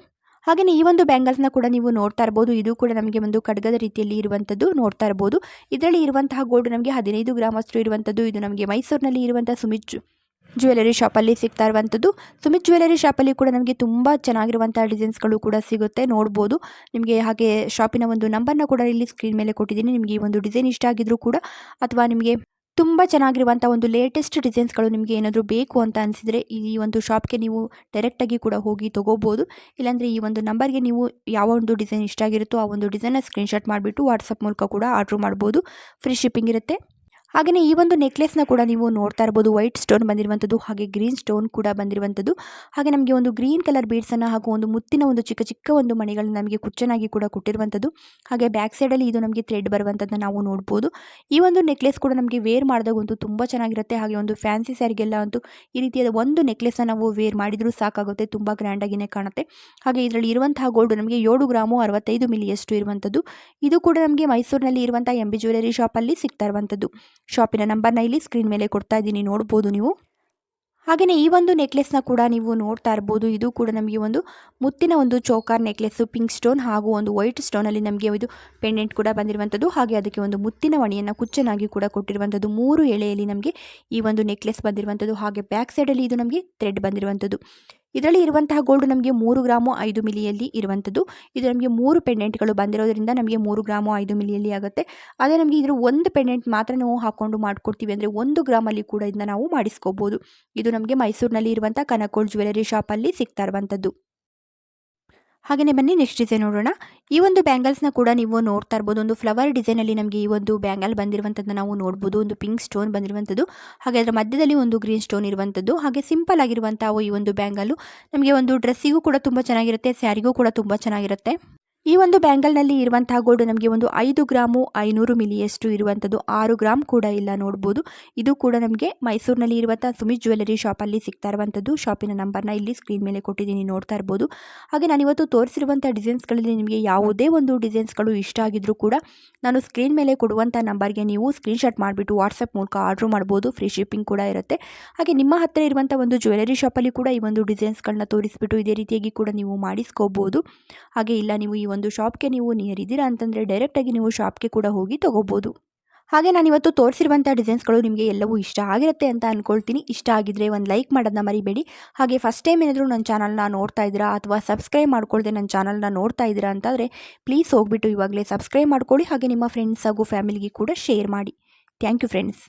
ಹಾಗೆಯೇ ಈ ಒಂದು ಬ್ಯಾಂಗಲ್ಸ್ನ ಕೂಡ ನೀವು ನೋಡ್ತಾ ಇರ್ಬೋದು. ಇದು ಕೂಡ ನಮಗೆ ಒಂದು ಕಡಗದ ರೀತಿಯಲ್ಲಿ ಇರುವಂಥದ್ದು ನೋಡ್ತಾ ಇರ್ಬೋದು. ಇದರಲ್ಲಿ ಇರುವಂತಹ ಗೋಲ್ಡ್ ನಮಗೆ ಹದಿನೈದು ಗ್ರಾಮ್ ಅಷ್ಟು ಇರುವಂಥದ್ದು ಇದು ನಮಗೆ ಮೈಸೂರಿನಲ್ಲಿ ಇರುವಂಥ ಸುಮಿತ್ ಜು- ಜ್ಯುವೆಲರಿ ಶಾಪಲ್ಲಿ ಸಿಗ್ತಾ ಇರುವಂಥದ್ದು ಸುಮಿತ್ ಜ್ಯುವೆಲರಿ ಶಾಪಲ್ಲಿ ಕೂಡ ನಮಗೆ ತುಂಬ ಚೆನ್ನಾಗಿರುವಂಥ ಡಿಸೈನ್ಸ್ಗಳು ಕೂಡ ಸಿಗುತ್ತೆ. ನೋಡ್ಬೋದು. ನಿಮಗೆ ಹಾಗೆ ಶಾಪಿನ ಒಂದು ನಂಬರ್ನ ಕೂಡ ಇಲ್ಲಿ ಸ್ಕ್ರೀನ್ ಮೇಲೆ ಕೊಟ್ಟಿದ್ದೀನಿ. ನಿಮಗೆ ಈ ಒಂದು ಡಿಸೈನ್ ಇಷ್ಟ ಆಗಿದ್ರೂ ಕೂಡ ಅಥವಾ ನಿಮಗೆ ತುಂಬ ಚೆನ್ನಾಗಿರುವಂಥ ಒಂದು ಲೇಟೆಸ್ಟ್ ಡಿಸೈನ್ಸ್ಗಳು ನಿಮಗೆ ಏನಾದರೂ ಬೇಕು ಅಂತ ಅನಿಸಿದರೆ ಈ ಒಂದು ಶಾಪ್ಗೆ ನೀವು ಡೈರೆಕ್ಟಾಗಿ ಕೂಡ ಹೋಗಿ ತೊಗೋಬೋದು. ಇಲ್ಲಾಂದರೆ ಈ ಒಂದು ನಂಬರ್ಗೆ ನೀವು ಯಾವ ಒಂದು ಡಿಸೈನ್ ಇಷ್ಟ ಆಗಿರುತ್ತೋ ಆ ಒಂದು ಡಿಸೈನ್ನ ಸ್ಕ್ರೀನ್ಶಾಟ್ ಮಾಡಿಬಿಟ್ಟು ವಾಟ್ಸಪ್ ಮೂಲಕ ಕೂಡ ಆರ್ಡ್ರ್ ಮಾಡ್ಬೋದು. ಫ್ರೀ ಶಿಪ್ಪಿಂಗ್ ಇರುತ್ತೆ. ಹಾಗೆಯೇ ಈ ಒಂದು ನೆಕ್ಲೆಸ್ನ ಕೂಡ ನೀವು ನೋಡ್ತಾ ಇರ್ಬೋದು. ವೈಟ್ ಸ್ಟೋನ್ ಬಂದಿರುವಂಥದ್ದು ಹಾಗೆ ಗ್ರೀನ್ ಸ್ಟೋನ್ ಕೂಡ ಬಂದಿರುವಂಥದ್ದು ಹಾಗೆ ನಮಗೆ ಒಂದು ಗ್ರೀನ್ ಕಲರ್ ಬೀಡ್ಸನ್ನು ಹಾಗೂ ಒಂದು ಮುತ್ತಿನ ಒಂದು ಚಿಕ್ಕ ಚಿಕ್ಕ ಒಂದು ಮಣಿಗಳನ್ನ ನಮಗೆ ಕುಚ್ಚನಾಗಿ ಕೂಡ ಕೊಟ್ಟಿರುವಂಥದ್ದು ಹಾಗೆ ಬ್ಯಾಕ್ ಸೈಡಲ್ಲಿ ಇದು ನಮಗೆ ಥ್ರೆಡ್ ಬರುವಂಥದ್ದನ್ನ ನಾವು ನೋಡ್ಬೋದು. ಈ ಒಂದು ನೆಕ್ಲೆಸ್ ಕೂಡ ನಮಗೆ ವೇರ್ ಮಾಡಿದಾಗಂತೂ ತುಂಬ ಚೆನ್ನಾಗಿರುತ್ತೆ. ಹಾಗೆ ಒಂದು ಫ್ಯಾನ್ಸಿ ಸ್ಯಾರಿಗೆಲ್ಲ ಅಂತೂ ಈ ರೀತಿಯಾದ ಒಂದು ನೆಕ್ಲೆಸ್ನ ನಾವು ವೇರ್ ಮಾಡಿದರೂ ಸಾಕಾಗುತ್ತೆ. ತುಂಬ ಗ್ರ್ಯಾಂಡಾಗಿನೇ ಕಾಣುತ್ತೆ. ಹಾಗೆ ಇದರಲ್ಲಿ ಇರುವಂತಹ ಗೋಲ್ಡ್ ನಮಗೆ ಏಳು ಗ್ರಾಮು ಅರವತ್ತೈದು ಮಿಲಿಯಷ್ಟು ಇರುವಂಥದ್ದು ಇದು ಕೂಡ ನಮಗೆ ಮೈಸೂರಿನಲ್ಲಿ ಇರುವಂಥ ಎಂ ಬಿ ಜ್ಯುವೆಲರಿ ಶಾಪಲ್ಲಿ ಸಿಗ್ತಾ ಇರುವಂಥದ್ದು ಶಾಪಿನ ನಂಬರ್ನ ಇಲ್ಲಿ ಸ್ಕ್ರೀನ್ ಮೇಲೆ ಕೊಡ್ತಾ ಇದ್ದೀನಿ, ನೋಡ್ಬೋದು ನೀವು. ಹಾಗೆಯೇ ಈ ಒಂದು ನೆಕ್ಲೆಸ್ನ ಕೂಡ ನೀವು ನೋಡ್ತಾ ಇರ್ಬೋದು. ಇದು ಕೂಡ ನಮಗೆ ಒಂದು ಮುತ್ತಿನ ಒಂದು ಚೌಕಾರ್ ನೆಕ್ಲೆಸ್ಸು ಪಿಂಕ್ ಸ್ಟೋನ್ ಹಾಗೂ ಒಂದು ವೈಟ್ ಸ್ಟೋನಲ್ಲಿ ನಮಗೆ ಇದು ಪೆಂಡೆಂಟ್ ಕೂಡ ಬಂದಿರುವಂಥದ್ದು. ಹಾಗೆ ಅದಕ್ಕೆ ಒಂದು ಮುತ್ತಿನ ಮಣಿಯನ್ನು ಕುಚ್ಚನಾಗಿ ಕೂಡ ಕೊಟ್ಟಿರುವಂಥದ್ದು. ಮೂರು ಎಳೆಯಲ್ಲಿ ನಮಗೆ ಈ ಒಂದು ನೆಕ್ಲೆಸ್ ಬಂದಿರುವಂಥದ್ದು. ಹಾಗೆ ಬ್ಯಾಕ್ ಸೈಡಲ್ಲಿ ಇದು ನಮಗೆ ಥ್ರೆಡ್ ಬಂದಿರುವಂಥದ್ದು. ಇದರಲ್ಲಿ ಇರುವಂತಹ ಗೋಲ್ಡ್ ನಮಗೆ ಮೂರು ಗ್ರಾಮು ಐದು ಮಿಲಿಯಲ್ಲಿ ಇರುವಂಥದ್ದು. ಇದು ನಮಗೆ ಮೂರು ಪೆಂಡೆಂಟ್ಗಳು ಬಂದಿರೋದ್ರಿಂದ ನಮಗೆ ಮೂರು ಗ್ರಾಮು ಐದು ಮಿಲಿಯಲ್ಲಿ ಆಗುತ್ತೆ. ಅದೇ ನಮಗೆ ಇದರ ಒಂದು ಪೆಂಡೆಂಟ್ ಮಾತ್ರ ನಾವು ಹಾಕೊಂಡು ಮಾಡಿಕೊಡ್ತೀವಿ ಅಂದರೆ ಒಂದು ಗ್ರಾಮಲ್ಲಿ ಕೂಡ ಇದನ್ನ ನಾವು ಮಾಡಿಸ್ಕೋಬೋದು. ಇದು ನಮಗೆ ಮೈಸೂರಿನಲ್ಲಿ ಇರುವಂಥ ಕನಕೋಳ್ ಜ್ಯುವೆಲರಿ ಶಾಪಲ್ಲಿ ಸಿಗ್ತಾ ಇರುವಂಥದ್ದು. ಹಾಗೆಯೇ ಬನ್ನಿ ನೆಕ್ಸ್ಟ್ ಡಿಸೈನ್ ನೋಡೋಣ. ಈ ಒಂದು ಬ್ಯಾಂಗಲ್ಸ್ನ ಕೂಡ ನೀವು ನೋಡ್ತಾ ಇರ್ಬೋದು. ಒಂದು ಫ್ಲವರ್ ಡಿಸೈನಲ್ಲಿ ನಮಗೆ ಈ ಒಂದು ಬ್ಯಾಂಗಲ್ ಬಂದಿರುವಂಥದ್ದು ನಾವು ನೋಡ್ಬೋದು. ಒಂದು ಪಿಂಕ್ ಸ್ಟೋನ್ ಬಂದಿರುವಂಥದ್ದು ಹಾಗೆ ಅದರ ಮಧ್ಯದಲ್ಲಿ ಒಂದು ಗ್ರೀನ್ ಸ್ಟೋನ್ ಇರುವಂಥದ್ದು ಹಾಗೆ ಸಿಂಪಲ್ ಆಗಿರುವಂಥ ಈ ಒಂದು ಬ್ಯಾಂಗಲ್ಲು ನಮಗೆ ಒಂದು ಡ್ರೆಸ್ಸಿಗೂ ಕೂಡ ತುಂಬ ಚೆನ್ನಾಗಿರುತ್ತೆ ಸ್ಯಾರಿಗೂ ಕೂಡ ತುಂಬ ಚೆನ್ನಾಗಿರುತ್ತೆ. ಈ ಒಂದು ಬ್ಯಾಂಗಲ್ನಲ್ಲಿ ಇರುವಂತಹ ಗೋಲ್ಡ್ ನಮಗೆ ಒಂದು ಐದು ಗ್ರಾಮು ಐನೂರು ಮಿಲಿಯಷ್ಟು ಇರುವಂಥದ್ದು ಆರು ಗ್ರಾಮ್ ಕೂಡ ಇಲ್ಲ ನೋಡ್ಬೋದು. ಇದು ಕೂಡ ನಮಗೆ ಮೈಸೂರಿನಲ್ಲಿ ಇರುವಂಥ ಸುಮಿತ್ ಜ್ಯುವೆಲರಿ ಶಾಪಲ್ಲಿ ಸಿಗ್ತಾ ಇರುವಂಥದ್ದು. ಶಾಪಿನ ನಂಬರ್ನ ಇಲ್ಲಿ ಸ್ಕ್ರೀನ್ ಮೇಲೆ ಕೊಟ್ಟಿದ್ದೀನಿ, ನೋಡ್ತಾ ಇರ್ಬೋದು. ಹಾಗೆ ನಾನಿವತ್ತು ತೋರಿಸಿರುವಂಥ ಡಿಸೈನ್ಸ್ಗಳಲ್ಲಿ ನಿಮಗೆ ಯಾವುದೇ ಒಂದು ಡಿಸೈನ್ಸ್ಗಳು ಇಷ್ಟ ಆಗಿದ್ರೂ ಕೂಡ ನಾನು ಸ್ಕ್ರೀನ್ ಮೇಲೆ ಕೊಡುವಂಥ ನಂಬರ್ಗೆ ನೀವು ಸ್ಕ್ರೀನ್ಶಾಟ್ ಮಾಡಿಬಿಟ್ಟು ವಾಟ್ಸಪ್ ಮೂಲಕ ಆರ್ಡ್ರ್ ಮಾಡ್ಬೋದು. ಫ್ರೀ ಶಿಪ್ಪಿಂಗ್ ಕೂಡ ಇರುತ್ತೆ. ಹಾಗೆ ನಿಮ್ಮ ಹತ್ತಿರ ಇರುವಂಥ ಒಂದು ಜ್ಯುವೆಲರಿ ಶಾಪಲ್ಲಿ ಕೂಡ ಈ ಒಂದು ಡಿಸೈನ್ಸ್ಗಳನ್ನ ತೋರಿಸ್ಬಿಟ್ಟು ಇದೇ ರೀತಿಯಾಗಿ ಕೂಡ ನೀವು ಮಾಡಿಸ್ಕೋಬೋದು. ಹಾಗೆ ಇಲ್ಲ, ನೀವು ಈ ಒಂದು ಶಾಪ್ಗೆ ನೀವು ನಿಯರ್ ಇದ್ದೀರಾ ಅಂತಂದರೆ ಡೈರೆಕ್ಟಾಗಿ ನೀವು ಶಾಪ್ಗೆ ಕೂಡ ಹೋಗಿ ತೊಗೋಬೋದು. ಹಾಗೆ ನಾನು ಇವತ್ತು ತೋರಿಸಿರುವಂಥ ಡಿಸೈನ್ಸ್ಗಳು ನಿಮಗೆ ಎಲ್ಲವೂ ಇಷ್ಟ ಆಗಿರುತ್ತೆ ಅಂತ ಅಂದ್ಕೊಳ್ತೀನಿ ಇಷ್ಟ ಆಗಿದ್ರೆ ಒಂದು ಲೈಕ್ ಮಾಡೋದನ್ನ ಮರಿಬೇಡಿ. ಹಾಗೆ ಫಸ್ಟ್ ಟೈಮ್ ಏನಾದರೂ ನನ್ನ ಚಾನಲ್ನ ನೋಡ್ತಾ ಇದ್ದೀರಾ ಅಥವಾ ಸಬ್ಸ್ಕ್ರೈಬ್ ಮಾಡ್ಕೊಳ್ದೆ ನನ್ನ ಚಾನಲ್ನ ನೋಡ್ತಾ ಇದ್ದೀರಾ ಅಂತಂದರೆ ಪ್ಲೀಸ್ ಹೋಗ್ಬಿಟ್ಟು ಇವಾಗಲೇ ಸಬ್ಸ್ಕ್ರೈಬ್ ಮಾಡ್ಕೊಳ್ಳಿ. ಹಾಗೆ ನಿಮ್ಮ ಫ್ರೆಂಡ್ಸ್ ಹಾಗೂ ಫ್ಯಾಮಿಲಿಗೆ ಕೂಡ ಶೇರ್ ಮಾಡಿ. Thank you friends